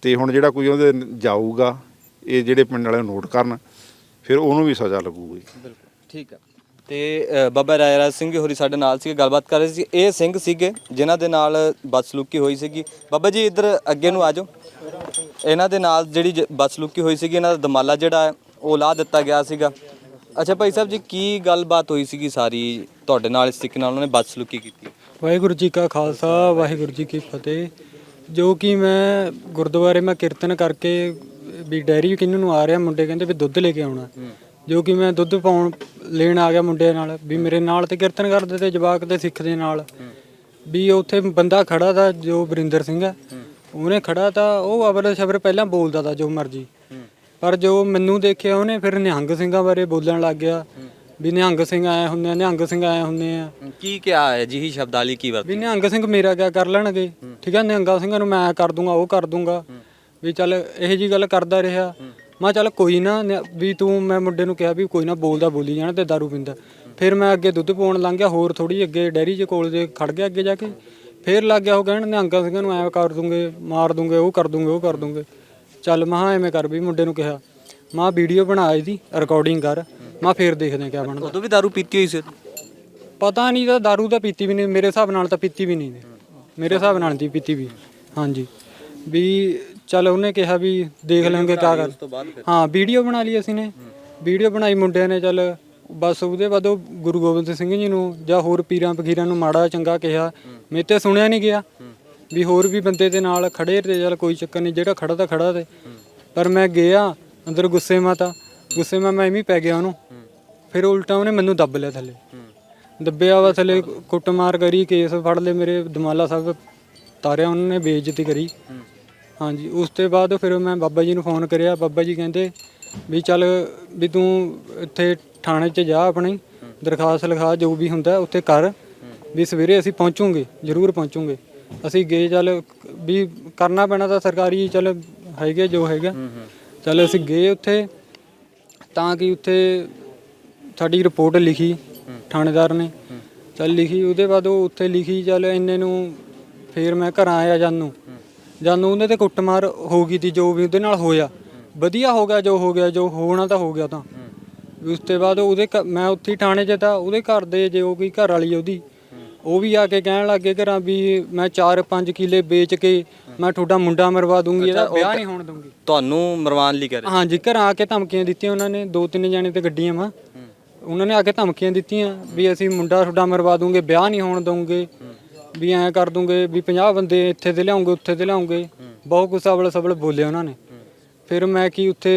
ਤੇ ਹੁਣ ਜਿਹੜਾ ਕੋਈ ਉਹਦੇ ਜਾਊਗਾ, ਇਹ ਜਿਹੜੇ ਪਿੰਡ ਵਾਲੇ ਨੋਟ ਕਰਨ, ਫਿਰ ਉਹਨੂੰ ਵੀ ਸਜ਼ਾ ਲੱਗੂਗੀ। ਬਿਲਕੁਲ, ਠੀਕ ਆ। ਤੇ ਬਾਬਾ ਰਾਏ ਰਾਜ ਸਿੰਘ ਹੋਰੀ ਸਾਡੇ ਨਾਲ ਸੀਗੇ, ਗੱਲਬਾਤ ਕਰ ਰਹੇ ਸੀ। ਇਹ ਸਿੰਘ ਸੀਗੇ ਜਿਨ੍ਹਾਂ ਦੇ ਨਾਲ ਬਦਸਲੂਕੀ ਹੋਈ ਸੀਗੀ। ਬਾਬਾ ਜੀ, ਇੱਧਰ ਅੱਗੇ ਨੂੰ ਆ ਜਾਓ। ਇਹਨਾਂ ਦੇ ਨਾਲ ਜਿਹੜੀ ਜ- ਬਦਸਲੂਕੀ ਹੋਈ ਸੀਗੀ, ਇਹਨਾਂ ਦਾ ਦਮਾਲਾ ਜਿਹੜਾ ਉਹ ਲਾ ਦਿੱਤਾ ਗਿਆ ਸੀਗਾ। ਅੱਛਾ ਭਾਈ ਸਾਹਿਬ ਜੀ, ਕੀ ਗੱਲਬਾਤ ਹੋਈ ਸੀਗੀ ਸਾਰੀ ਤੁਹਾਡੇ ਨਾਲ, ਇਸ ਤਰੀਕੇ ਨਾਲ ਉਹਨਾਂ ਨੇ ਬਦਸਲੂਕੀ ਕੀਤੀ? ਵਾਹਿਗੁਰੂ ਜੀ ਕਾ ਖਾਲਸਾ, ਵਾਹਿਗੁਰੂ ਜੀ ਕੀ ਫਤਿਹ। ਜੋ ਕਿ ਮੈਂ ਗੁਰਦੁਆਰੇ ਮੈਂ ਕੀਰਤਨ ਕਰਕੇ ਵੀ ਡੈਰੀ ਕਿੰਨੂ ਨੂੰ ਆ ਰਿਹਾ, ਮੁੰਡੇ ਕਹਿੰਦੇ ਵੀ ਦੁੱਧ ਲੈ ਕੇ ਆਉਣਾ। ਜੋ ਕਿ ਮੈਂ ਦੁੱਧ ਪਾਉਣ, ਲੈਣ ਆ ਗਿਆ ਮੁੰਡੇ ਨਾਲ, ਵੀ ਮੇਰੇ ਨਾਲ ਤੇ ਕੀਰਤਨ ਕਰਦੇ ਤੇ ਜਵਾਕ ਤੇ ਸਿੱਖ ਦੇ ਨਾਲ। ਵੀ ਉੱਥੇ ਬੰਦਾ ਖੜਾ ਦਾ ਜੋ ਵਰਿੰਦਰ ਸਿੰਘ ਹੈ, ਉਹਨੇ ਖੜਾ ਤਾਂ ਉਹ ਅਵਲ ਸ਼ਬਰ ਪਹਿਲਾਂ ਬੋਲਦਾ ਤਾ ਜੋ ਮਰਜ਼ੀ। ਪਰ ਜੋ ਮੈਨੂੰ ਦੇਖਿਆ ਉਹਨੇ ਫਿਰ ਨਿਹੰਗ ਸਿੰਘਾਂ ਬਾਰੇ ਬੋਲਣ ਲੱਗ ਗਿਆ। ਵੀ ਨਿਹੰਗ ਸਿੰਘ ਆਏ ਹੁੰਦੇ ਆ ਨਿਹੰਗ ਸਿੰਘ ਆਏ ਹੁੰਦੇ ਆ। ਕੀ ਕਿਹਾ ਹੈ? ਜਿਹੀ ਸ਼ਬਦਾਲੀ ਕੀ ਵਰਤੀ? ਵੀ ਨਿਹੰਗ ਸਿੰਘ ਮੇਰਾ ਕਿਆ ਕਰ ਲੈਣਗੇ? ਠੀਕ ਹੈ ਨਿਹੰਗਾ ਸਿੰਘਾਂ ਨੂੰ ਮੈਂ ਕਰ ਦੂੰਗਾ ਉਹ ਕਰ ਦੂੰਗਾ। ਵੀ ਚੱਲ ਇਹੋ ਜੀ ਗੱਲ ਕਰਦਾ ਰਿਹਾ। ਮੈਂ ਚੱਲ ਕੋਈ ਨਾ ਨਿ- ਵੀ ਤੂੰ ਮੈਂ ਮੁੰਡੇ ਨੂੰ ਕਿਹਾ ਵੀ ਕੋਈ ਨਾ ਬੋਲਦਾ ਬੋਲੀ ਜਾਣਾ ਤੇ ਦਾਰੂ ਪੀਂਦਾ। ਫਿਰ ਮੈਂ ਅੱਗੇ ਦੁੱਧ ਪਾਉਣ ਲੰਘ ਗਿਆ ਹੋਰ ਥੋੜੀ ਅੱਗੇ ਡੈਰੀ ਦੇ ਕੋਲ ਦੇ ਖੜ ਗਿਆ ਅੱਗੇ ਜਾ ਕੇ। ਫਿਰ ਲੱਗ ਗਿਆ ਉਹ ਕਹਿਣ ਨਿਹੰਗਾ ਸਿੰਘਾਂ ਨੂੰ ਐ ਕਰ ਦੂੰਗੇ ਮਾਰ ਦੂੰਗੇ ਉਹ ਕਰ ਦੂੰਗੇ ਉਹ ਕਰ ਦੂੰਗੇ। ਚੱਲ ਮਹਾ ਐਵੇਂ ਕਰ ਵੀ ਮੁੰਡੇ ਨੂੰ ਕਿਹਾ। ਮਾਂ ਵੀਡੀਓ ਬਣਾ ਇਹਦੀ ਰਿਕਾਰਡਿੰਗ ਕਰ। ਮੈਂ ਫੇਰ ਦੇਖਦੇ ਆ ਕਿਆ ਬਣਦਾ। ਉਦੋਂ ਵੀ ਦਾਰੂ ਪੀਤੀ ਹੋਈ ਸੀ ਪਤਾ ਨਹੀਂ ਤਾਂ दारू ਤਾਂ ਪੀਤੀ ਵੀ ਨਹੀਂ ਮੇਰੇ ਹਿਸਾਬ ਨਾਲ ਤਾਂ ਪੀਤੀ ਵੀ ਨਹੀਂ। ਮੇਰੇ ਹਿਸਾਬ ਨਾਲ ਦੀ ਪੀਤੀ ਵੀ ਹਾਂਜੀ। ਵੀ ਚਲ ਉਹਨੇ ਕਿਹਾ ਵੀ ਦੇਖ ਲਾਂਗੇ ਕਾ ਕਰ ਹਾਂ ਵੀਡੀਓ ਬਣਾ ਲਈ ਅਸੀਂ ਨੇ। ਵੀਡੀਓ ਬਣਾਈ ਮੁੰਡਿਆਂ ਨੇ ਚਲ ਬਸ ਉਹਦੇ ਬਾਅਦ ਉਹ ਗੁਰੂ ਗੋਬਿੰਦ ਸਿੰਘ ਜੀ ਨੂੰ ਜਾਂ ਹੋਰ ਪੀਰਾਂ ਫਕੀਰਾਂ ਨੂੰ ਮਾੜਾ ਚੰਗਾ ਕਿਹਾ। ਮੇਰੇ ਤੇ ਸੁਣਿਆ ਨਹੀਂ ਗਿਆ ਵੀ ਹੋਰ ਵੀ ਬੰਦੇ ਦੇ ਨਾਲ ਖੜੇ ਤੇ ਚਲ ਕੋਈ ਚੱਕਰ ਨਹੀਂ ਜਿਹੜਾ ਖੜਾ ਤਾਂ ਖੜਾ ਤੇ। ਪਰ ਮੈਂ ਗਿਆ ਅੰਦਰ ਗੁੱਸੇ ਮਾ ਤਾਂ। ਗੁੱਸੇ ਮੈਂ ਮੈਂ ਐਵੇਂ ਪੈ ਗਿਆ ਉਹਨੂੰ। ਫਿਰ ਉਲਟਾ ਉਹਨੇ ਮੈਨੂੰ ਦੱਬ ਲਿਆ ਥੱਲੇ। ਦੱਬਿਆ ਵਾ ਥੱਲੇ, ਕੁੱਟਮਾਰ ਕਰੀ, ਕੇਸ ਫੜ ਲਏ ਮੇਰੇ ਦਮਾਲਾ ਸਾਹਿਬ, ਤਾਰਿਆ ਉਹਨਾਂ ਨੇ ਬੇਇੱਜ਼ਤੀ ਕਰੀ। ਹਾਂਜੀ, ਉਸ ਤੋਂ ਬਾਅਦ ਫਿਰ ਮੈਂ ਬਾਬਾ ਜੀ ਨੂੰ ਫੋਨ ਕਰਿਆ। ਬਾਬਾ ਜੀ ਕਹਿੰਦੇ ਵੀ ਚੱਲ ਵੀ ਤੂੰ ਇੱਥੇ ਥਾਣੇ 'ਚ ਜਾ ਆਪਣੀ, ਦਰਖਾਸਤ ਲਿਖਾ, ਜੋ ਵੀ ਹੁੰਦਾ ਉੱਥੇ ਕਰ। ਵੀ ਸਵੇਰੇ ਅਸੀਂ ਪਹੁੰਚੂਗੇ, ਜ਼ਰੂਰ ਪਹੁੰਚੂਗੇ। ਅਸੀਂ ਗਏ, ਚੱਲ ਵੀ ਕਰਨਾ ਪੈਣਾ ਤਾਂ ਸਰਕਾਰੀ, ਚੱਲ ਹੈਗੇ ਜੋ ਹੈਗਾ। ਚੱਲ ਅਸੀਂ ਗਏ ਉੱਥੇ। ਤਾਂ ਕਿ ਉੱਥੇ ਸਾਡੀ ਰਿਪੋਰਟ ਲਿਖੀ, ਥਾਣੇਦਾਰ ਨੇ। ਚੱਲ ਲਿਖੀ, ਉਹਦੇ ਬਾਅਦ ਉਹ ਉੱਥੇ ਲਿਖੀ, ਚੱਲ ਇੰਨੇ ਨੂੰ ਫੇਰ ਮੈਂ ਘਰ ਆਇਆ ਜਾਨੂੰ। ਜਾਨੂੰ ਉਹਦੇ ਤੇ ਕੁੱਟਮਾਰ ਹੋ ਗਈ ਤੀ, ਜੋ ਵੀ ਉਹਦੇ ਨਾਲ ਹੋਇਆ। ਵਧੀਆ ਹੋ ਗਿਆ, ਜੋ ਹੋ ਗਿਆ, ਜੋ ਹੋਣਾ ਤਾਂ ਹੋ ਗਿਆ ਤਾਂ। ਵੀ ਉਸ ਤੋਂ ਬਾਅਦ ਉਹਦੇ ਘ- ਮੈਂ ਉੱਥੇ ਹੀ ਥਾਣੇ 'ਚ ਤਾਂ ਉਹਦੇ ਘਰ ਦੇ, ਜੋ ਕੋਈ ਘਰ ਵਾਲੀ ਉਹਦੀ ਉਹ ਵੀ ਆ ਕੇ ਕਹਿਣ ਲੱਗੇ ਘਰਾਂ ਵੀ ਮੈਂ 4-5 ਕਿੱਲੇ ਵੇਚ ਕੇ ਮੈਂ ਤੁਹਾਡਾ ਮੁੰਡਾ ਮਰਵਾ ਦੂੰਗੀ ਇਹਦਾ ਵਿਆਹ ਨਹੀਂ ਹੋਣ ਦੂੰਗੀ ਤੁਹਾਨੂੰ ਮਰਵਾਨ ਲਈ ਕਰ ਹਾਂਜੀ ਘਰਾਂ ਆ ਕੇ ਧਮਕੀਆਂ ਦਿੱਤੀਆਂ ਉਹਨਾਂ ਨੇ ਦੋ ਤਿੰਨ ਜਾਣੇ ਤੇ ਗੱਡੀਆਂ ਵਾ। ਉਹਨਾਂ ਨੇ ਆ ਕੇ ਧਮਕੀਆਂ ਦਿੱਤੀਆਂ ਵੀ ਅਸੀਂ ਮੁੰਡਾ ਤੁਹਾਡਾ ਮਰਵਾ ਦੂੰਗੇ ਵਿਆਹ ਨਹੀਂ ਹੋਣ ਦਊਂਗੇ। ਵੀ ਐਂ ਕਰ ਦੂੰਗੇ ਵੀ 50 ਬੰਦੇ ਇੱਥੇ ਤੇ ਲਿਆਉਂਗੇ ਉੱਥੇ ਤੇ ਲਿਆਉਂਗੇ। ਬਹੁਤ ਕੁਛ ਅਵਲ ਸਬਲ ਬੋਲੇ ਉਹਨਾਂ ਨੇ। ਫਿਰ ਮੈਂ ਕੀ ਉੱਥੇ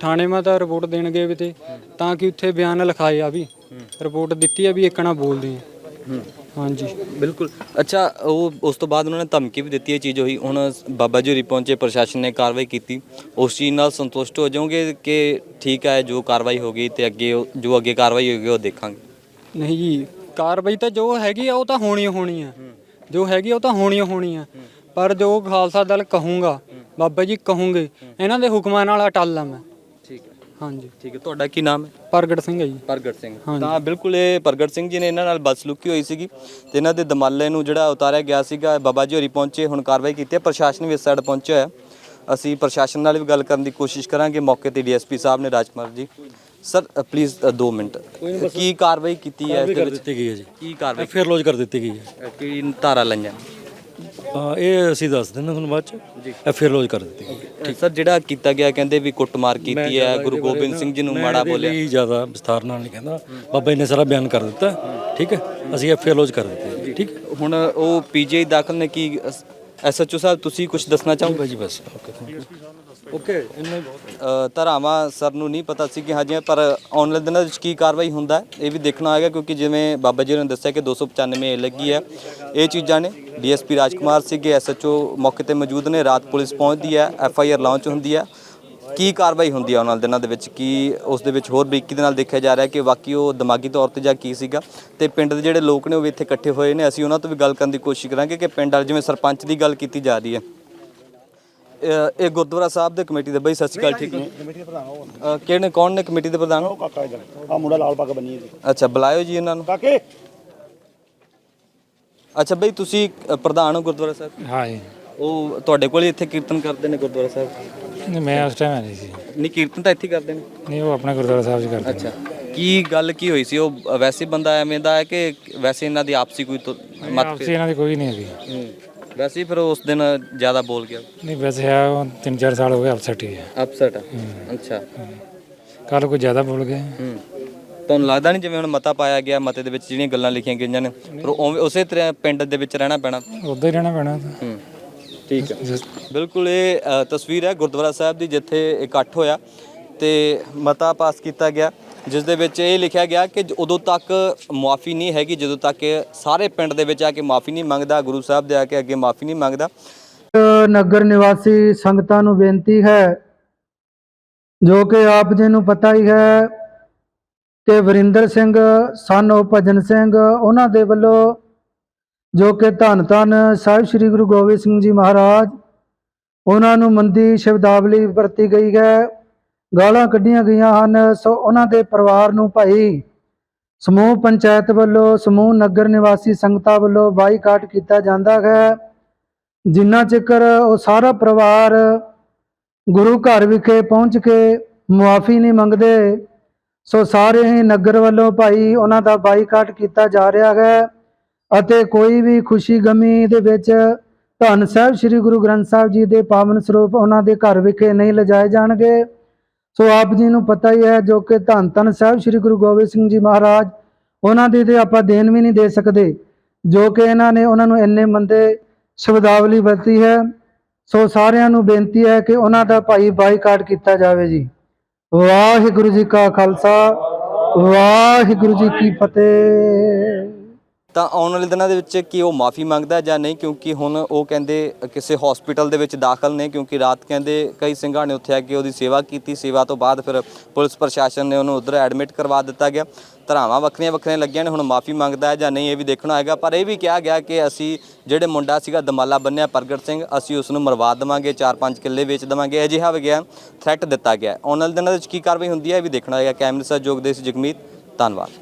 ਥਾਣੇ ਮਾ ਤਾਂ ਰਿਪੋਰਟ ਦੇਣ ਗਏ ਵੀ ਤੇ ਤਾਂ ਕਿ ਉੱਥੇ ਬਿਆਨ ਲਿਖਾਏ ਆ ਵੀ। ਰਿਪੋਰਟ ਦਿੱਤੀ ਆ ਵੀ ਇੱਕਣਾ ਬੋਲਦੇ ਆ। ਹਾਂਜੀ। ਬਿਲਕੁਲ। ਅੱਛਾ ਉਹ ਉਸ ਤੋਂ ਬਾਅਦ ਉਹਨਾਂ ਨੇ ਧਮਕੀ ਵੀ ਦਿੱਤੀ ਇਹ ਚੀਜ਼ ਹੋਈ ਹੁਣ ਬਾਬਾ ਜੀ ਹੋਰੀ ਪਹੁੰਚੇ ਪ੍ਰਸ਼ਾਸਨ ਨੇ ਕਾਰਵਾਈ ਕੀਤੀ। ਉਸ ਚੀਜ਼ ਨਾਲ ਸੰਤੁਸ਼ਟ ਹੋ ਜਾਓਗੇ ਕਿ ਠੀਕ ਹੈ ਜੋ ਕਾਰਵਾਈ ਹੋ ਗਈ ਤੇ ਅੱਗੇ ਉਹ- ਜੋ ਅੱਗੇ ਕਾਰਵਾਈ ਹੋਏਗੀ ਉਹ ਦੇਖਾਂਗੇ? ਨਹੀਂ ਜੀ ਕਾਰਵਾਈ ਤਾਂ ਜੋ ਹੈਗੀ ਆ ਉਹ ਤਾਂ ਹੋਣੀ ਓ ਹੋਣੀ ਆ। ਜੋ ਹੈਗੀ ਆ ਉਹ ਤਾਂ ਹੋਣੀ ਓ ਹੋਣੀ ਆ। ਪਰ ਜੋ ਖਾਲਸਾ ਦਲ ਕਹੂੰਗਾ ਬਾਬਾ ਜੀ ਕਹੂੰਗੇ ਇਹਨਾਂ ਦੇ ਹੁਕਮਾਂ ਨਾਲ ਅਟੱਲ ਆ ਮੈਂ। ਹਾਂਜੀ। ਠੀਕ ਹੈ ਤੁਹਾਡਾ ਕੀ ਨਾਮ ਹੈ? ਪ੍ਰਗਟ ਸਿੰਘ ਹੈ ਜੀ। ਪ੍ਰਗਟ ਸਿੰਘ। ਹਾਂਜੀ। ਤਾਂ ਬਿਲਕੁਲ ਇਹ ਪ੍ਰਗਟ ਸਿੰਘ ਜੀ ਨੇ ਇਹਨਾਂ ਨਾਲ ਬਦਸਲੂਕੀ ਹੋਈ ਸੀਗੀ ਤੇ ਇਹਨਾਂ ਦੇ ਦਮਾਲੇ ਨੂੰ ਜਿਹੜਾ ਉਤਾਰਿਆ ਗਿਆ ਸੀਗਾ ਬਾਬਾ ਜੀ ਹੋਰੀ ਪਹੁੰਚੇ ਹੁਣ ਕਾਰਵਾਈ ਕੀਤੀ ਹੈ ਪ੍ਰਸ਼ਾਸਨ ਵੀ ਇਸ ਸਾਈਡ ਪਹੁੰਚਿਆ ਹੋਇਆ ਅਸੀਂ ਪ੍ਰਸ਼ਾਸਨ ਨਾਲ ਵੀ ਗੱਲ ਕਰਨ ਦੀ ਕੋਸ਼ਿਸ਼ ਕਰਾਂਗੇ ਮੌਕੇ ਤੇ ਡੀਐਸਪੀ ਸਾਹਿਬ ਨੇ ਰਾਜਕੁਮਾਰ ਜੀ। Sir please 2 minute. ਕੀ ਕਾਰਵਾਈ ਕੀਤੀ ਹੈ ਇਸ ਦੇ ਕਰ ਵਿੱਚ? ਦਿੱਤੀ ਗਈ ਹੈ ਜੀ। ਕੀ ਕਾਰਵਾਈ ਫਿਰ ਲੋਜ ਕਰ ਦਿੱਤੀ ਗਈ ਹੈ। ਕੀ ਧਾਰਾ ਲਈਆਂ? ਹਾਂ ਇਹ ਅਸੀਂ ਦੱਸ ਦਿੰਦੇ ਤੁਹਾਨੂੰ ਬਾਅਦ ਚ। ਇਹ ਫਿਰ ਲੋਜ ਕਰ ਦਿੱਤੀ। ਹੈ ਸਰ ਜਿਹੜਾ ਕੀਤਾ ਗਿਆ ਕਹਿੰਦੇ ਵੀ ਕੁੱਟਮਾਰ ਕੀਤੀ ਹੈ ਗੁਰੂ ਗੋਬਿੰਦ ਸਿੰਘ ਜੀ ਨੂੰ ਮਾੜਾ ਬੋਲਿਆ। ਇਹ ਜ਼ਿਆਦਾ ਵਿਸਥਾਰ ਨਾਲ ਨਹੀਂ ਕਹਿੰਦਾ। ਬਾਬਾ ਜੀ ਨੇ ਸਾਰਾ ਬਿਆਨ ਕਰ ਦਿੱਤਾ। ਠੀਕ ਹੈ? ਅਸੀਂ ਇਹ ਫਿਰ ਲੋਜ ਕਰ ਦਿੱਤੀ। ਠੀਕ ਹੁਣ ਉਹ ਪੀਜੀਆਈ ਦਾਖਲ ਨੇ ਕੀ ਐਸਐਚਓ ਸਾਹਿਬ ਤੁਸੀਂ ਕੁਝ ਦੱਸਣਾ ਚਾਹੋਗੇ? ਜੀ ਬਸ। ਓਕੇ ਥੈਂਕ ਯੂ ਓਕੇ ਇੰਨਾ ਹੀ ਬਹੁਤ। ਅ, ਧਾਰਾਵਾਂ ਸਰ ਨੂੰ ਨਹੀਂ ਪਤਾ ਸੀ ਕਿ ਹਾਂਜੀ ਪਰ ਆਉਣ ਵਾਲੇ ਦਿਨਾਂ ਵਿੱਚ ਕੀ ਕਾਰਵਾਈ ਹੁੰਦਾ ਹੈ ਇਹ ਵੀ ਦੇਖਣਾ ਹੋਏਗਾ ਕਿਉਂਕਿ ਜਿਵੇਂ ਬਾਬਾ ਜੀ ਨੇ ਦੱਸਿਆ ਕਿ 295 ਏ ਲੱਗੀ ਹੈ। ਇਹ ਚੀਜ਼ਾਂ ਨੇ ਡੀਐਸਪੀ ਰਾਜਕੁਮਾਰ ਸੀਗੇ ਐਸਐਚਓ ਮੌਕੇ ਤੇ ਮੌਜੂਦ ਨੇ ਰਾਤ ਪੁਲਿਸ ਪਹੁੰਚਦੀ ਹੈ ਐਫਆਈਆਰ ਲਾਂਚ ਹੁੰਦੀ ਹੈ। ਕੀ ਕਾਰਵਾਈ ਹੁੰਦੀ ਹੈ ਆਉਣ ਵਾਲੇ ਦਿਨਾਂ ਦੇ ਵਿੱਚ ਕੀ ਉਸ ਦੇ ਵਿੱਚ ਹੋਰ ਬਰੀਕੀ ਦੇ ਨਾਲ ਦੇਖਿਆ ਜਾ ਰਿਹਾ ਕਿ ਵਾਕਈ ਉਹ ਦਿਮਾਗੀ ਤੌਰ ਤੇ ਜਾਂ ਕੀ ਸੀਗਾ? ਤੇ ਪਿੰਡ ਦੇ ਜਿਹੜੇ ਲੋਕ ਨੇ ਉਹ ਵੀ ਇੱਥੇ ਇਕੱਠੇ ਹੋਏ ਨੇ। ਅਸੀਂ ਉਹਨਾਂ ਤੋਂ ਵੀ ਗੱਲ ਕਰਨ ਦੀ ਕੋਸ਼ਿਸ਼ ਕਰਾਂਗੇ ਕਿ ਪਿੰਡ ਵਾਲੇ ਜਿਵੇਂ ਸਰਪੰਚ ਦੀ ਗੱਲ ਕੀਤੀ ਜਾ ਰਹੀ ਹੈ। ਇਹ ਗੁਰਦੁਆਰਾ ਸਾਹਿਬ ਦੇ ਕਮੇਟੀ ਦੇ ਬਈ ਸਤਿ ਸ਼੍ਰੀ ਅਕਾਲ ਠੀਕ ਨੇ ਕਮੇਟੀ ਦੇ ਪ੍ਰਧਾਨ ਉਹ ਕਿਹਨੇ ਕੌਣ ਨੇ ਕਮੇਟੀ ਦੇ ਪ੍ਰਧਾਨ? ਕਾਕਾ ਇਧਰ ਆ ਮੁੰਡਾ ਲਾਲ ਪੱਗ ਬੰਨੀ ਜੀ। ਅੱਛਾ ਬੁਲਾਇਓ ਜੀ ਇਹਨਾਂ ਨੂੰ। ਕਾਕੇ! ਅੱਛਾ ਬਈ ਤੁਸੀਂ ਅ, ਪ੍ਰਧਾਨ ਹੋ ਗੁਰਦੁਆਰਾ ਸਾਹਿਬ? ਹਾਂ ਜੀ ਉਹ ਤੁਹਾਡੇ ਕੋਲ ਹੀ ਇੱਥੇ ਕੀਰਤਨ ਕਰਦੇ ਨੇ ਗੁਰਦੁਆਰਾ ਸਾਹਿਬ? ਨਹੀਂ ਮੈਂ ਉਸ ਟਾਈਮ ਨਹੀਂ ਸੀ। ਨਹੀਂ ਕੀਰਤਨ ਤਾਂ ਇੱਥੇ ਹੀ ਕਰਦੇ ਨੇ? ਨਹੀਂ ਉਹ ਆਪਣਾ ਗੁਰਦੁਆਰਾ ਸਾਹਿਬ ਜੀ ਕਰਦੇ ਅੱਛਾ ਕੀ ਗੱਲ ਕੀ ਹੋਈ ਸੀ? ਉਹ ਅ, ਵੈਸੇ ਬੰਦਾ ਐਵੇਂ ਦਾ ਹੈ ਕਿ ਵੈਸੇ ਇਹਨਾਂ ਦੀ ਆਪਸੀ ਕੋਈ ਤੋਂ ਮਤ ਆਪਸੀ ਇਹਨਾਂ ਦੀ ਕੋਈ ਨਹੀਂ ਹੈਗੀ। ਹੂੰ। ਵੈਸੇ ਹੀ ਫਿਰ ਉਸ ਦਿਨ ਜ਼ਿਆਦਾ ਬੋਲ ਗਿਆ ਨਹੀਂ ਵੈਸੇ ਉਹ ਤਿੰਨ ਚਾਰ ਸਾਲ ਹੋ ਗਏ ਅਪਸੈਟ ਹੀ ਹੈ। ਅਪਸੈਟ ਅੱਛਾ। ਕੱਲ ਕੋਈ ਜ਼ਿਆਦਾ ਬੋਲ ਗਏ। ਹੂੰ। ਤੁਹਾਨੂੰ ਲੱਗਦਾ ਨਹੀਂ ਜਿਵੇਂ ਹੁਣ ਮਤਾ ਪਾਇਆ ਗਿਆ ਮਤੇ ਦੇ ਵਿੱਚ ਜਿਹੜੀਆਂ ਗੱਲਾਂ ਲਿਖੀਆਂ ਗਈਆਂ ਨੇ ਪਰ ਉਵੇਂ ਉਸੇ ਤਰ੍ਹਾਂ ਪਿੰਡ ਦੇ ਵਿੱਚ ਰਹਿਣਾ ਪੈਣਾ? ਉਦਾਂ ਹੀ ਰਹਿਣਾ ਪੈਣਾ ਹੂੰ। ਠੀਕ ਹੈ। ਬਿਲਕੁਲ ਇਹ ਤਸਵੀਰ ਹੈ ਗੁਰਦੁਆਰਾ ਸਾਹਿਬ ਦੀ ਜਿੱਥੇ ਇਕੱਠ ਹੋਇਆ ਤੇ ਮਤਾ ਪਾਸ ਕੀਤਾ ਗਿਆ। ਜਿਸ ਦੇ ਵਿੱਚ ਇਹ ਲਿਖਿਆ ਗਿਆ ਕਿ ਉਦੋਂ ਤੱਕ ਮਾਫ਼ੀ ਨਹੀਂ ਹੈਗੀ, ਜਦੋਂ ਤੱਕ ਸਾਰੇ ਪਿੰਡ ਦੇ ਵਿੱਚ ਆ ਕੇ ਮਾਫੀ ਨਹੀਂ ਮੰਗਦਾ, ਗੁਰੂ ਸਾਹਿਬ ਦੇ ਆ ਕੇ ਅੱਗੇ ਮਾਫੀ ਨਹੀਂ ਮੰਗਦਾ। ਨਗਰ ਨਿਵਾਸੀ ਸੰਗਤਾਂ ਨੂੰ ਬੇਨਤੀ ਹੈ, ਜੋ ਕਿ ਆਪ ਜੀ ਨੂੰ ਪਤਾ ਹੀ ਹੈ ਕਿ ਵਰਿੰਦਰ ਸਿੰਘ, ਸਨ ਉਹ ਭਜਨ ਸਿੰਘ, ਉਹਨਾਂ ਦੇ ਵੱਲੋਂ ਜੋ ਕਿ ਧੰਨ ਧੰਨ ਸਾਹਿਬ ਸ੍ਰੀ ਗੁਰੂ ਗੋਬਿੰਦ ਸਿੰਘ ਜੀ ਮਹਾਰਾਜ, ਉਹਨਾਂ ਨੂੰ ਮੰਦੀ ਸ਼ਬਦਾਵਲੀ ਵਰਤੀ ਗਈ ਹੈ। ਗਾਲਾਂ ਕੱਢੀਆਂ ਗਈਆਂ ਹਨ, ਸੋ ਉਹਨਾਂ ਦੇ ਪਰਿਵਾਰ ਨੂੰ ਭਾਈ ਸਮੂਹ ਪੰਚਾਇਤ ਵੱਲੋਂ, ਸਮੂਹ ਨਗਰ ਨਿਵਾਸੀ ਸੰਗਤਾਂ ਵੱਲੋਂ ਬਾਈਕਾਟ ਕੀਤਾ ਜਾਂਦਾ ਹੈ। ਜਿੰਨਾ ਚਿਕਰ ਉਹ ਸਾਰਾ ਪਰਿਵਾਰ ਗੁਰੂ ਘਰ ਵਿਖੇ ਪਹੁੰਚ ਕੇ ਮੁਆਫੀ ਨਹੀਂ ਮੰਗਦੇ, ਸੋ ਸਾਰੇ ਹੀ ਨਗਰ ਵੱਲੋਂ ਭਾਈ ਉਹਨਾਂ ਦਾ ਬਾਈਕਾਟ ਕੀਤਾ ਜਾ ਰਿਹਾ ਹੈ ਅਤੇ ਕੋਈ ਵੀ ਖੁਸ਼ੀ ਗਮੀ ਦੇ ਵਿੱਚ ਧੰਨ ਸਾਹਿਬ ਸ੍ਰੀ ਗੁਰੂ ਗ੍ਰੰਥ ਸਾਹਿਬ ਜੀ ਦੇ ਪਾਵਨ ਸਰੂਪ ਉਹਨਾਂ ਦੇ ਘਰ ਵਿਖੇ ਨਹੀਂ ਲਿਜਾਏ ਜਾਣਗੇ। ਸੋ ਆਪ ਜੀ ਨੂੰ ਪਤਾ ਹੀ ਹੈ ਜੋ ਕਿ ਧੰਨ ਧੰਨ ਸਾਹਿਬ ਸ੍ਰੀ ਗੁਰੂ ਗੋਬਿੰਦ ਸਿੰਘ ਜੀ ਮਹਾਰਾਜ, ਉਹਨਾਂ ਦੀ ਤੇ ਆਪਾਂ ਦੇਣ ਵੀ ਨਹੀਂ ਦੇ ਸਕਦੇ, ਜੋ ਕਿ ਇਹਨਾਂ ਨੇ ਉਹਨਾਂ ਨੂੰ ਇੰਨੇ ਮੰਦੇ ਸ਼ਬਦਾਵਲੀ ਵਰਤੀ ਹੈ, ਸੋ ਸਾਰਿਆਂ ਨੂੰ ਬੇਨਤੀ ਹੈ ਕਿ ਉਹਨਾਂ ਦਾ ਭਾਈ ਬਾਈਕਾਟ ਕੀਤਾ ਜਾਵੇ ਜੀ। ਵਾਹਿਗੁਰੂ ਜੀ ਕਾ ਖਾਲਸਾ, ਵਾਹਿਗੁਰੂ ਜੀ ਕੀ ਫਤਿਹ। ਤਾਂ ਆਉਣ ਵਾਲੇ ਦਿਨਾਂ ਦੇ ਵਿੱਚ ਕੀ ਉਹ ਮਾਫੀ ਮੰਗਦਾ ਜਾਂ ਨਹੀਂ? ਕਿਉਂਕਿ ਹੁਣ ਉਹ ਕਹਿੰਦੇ ਕਿਸੇ ਹਸਪੀਟਲ ਦੇ ਵਿੱਚ ਦਾਖਲ ਨੇ, ਕਿਉਂਕਿ ਰਾਤ ਕਹਿੰਦੇ ਕਈ ਸਿੰਘਾਂ ਨੇ ਉੱਥੇ ਆ ਕੇ ਉਹਦੀ ਸੇਵਾ ਕੀਤੀ। ਸੇਵਾ ਤੋਂ ਬਾਅਦ ਫਿਰ ਪੁਲਿਸ ਪ੍ਰਸ਼ਾਸਨ ਨੇ ਉਹਨੂੰ ਉਧਰ ਐਡਮਿਟ ਕਰਵਾ ਦਿੱਤਾ ਗਿਆ। ਧਰਾਵਾਂ ਵੱਖਰੀਆਂ ਵੱਖਰੀਆਂ ਲੱਗੀਆਂ ਨੇ, ਹੁਣ ਮਾਫੀ ਮੰਗਦਾ ਹੈ ਜਾਂ ਨਹੀਂ ਇਹ ਵੀ ਦੇਖਣਾ ਹੋਏਗਾ ਪਰ ਇਹ ਵੀ ਕਿਹਾ ਗਿਆ ਕਿ ਅਸੀਂ ਜਿਹੜੇ ਮੁੰਡਾ ਸੀਗਾ ਦਮਾਲਾ ਬੰਨਿਆ ਪ੍ਰਗਟ ਸਿੰਘ, ਅਸੀਂ ਉਸ ਨੂੰ ਮਰਵਾ ਦੇਵਾਂਗੇ 4-5 ਕਿੱਲੇ ਵੇਚ ਦੇਵਾਂਗੇ। ਅਜਿਹਾ ਵਿਗਿਆ ਥ੍ਰੈਟ ਦਿੱਤਾ ਗਿਆ। ਹੈ। ਆਉਣ ਵਾਲੇ ਦਿਨਾਂ ਦੇ ਵਿੱਚ ਕੀ ਕਾਰਵਾਈ ਹੁੰਦੀ ਹੈ ਇਹ ਵੀ ਦੇਖਣਾ ਹੋਏਗਾ ਕੈਮਰੇ ਸਹਿਯੋਗ ਦੇ ਸੀ ਜਗਮੀਤ ਧੰਨਵਾਦ।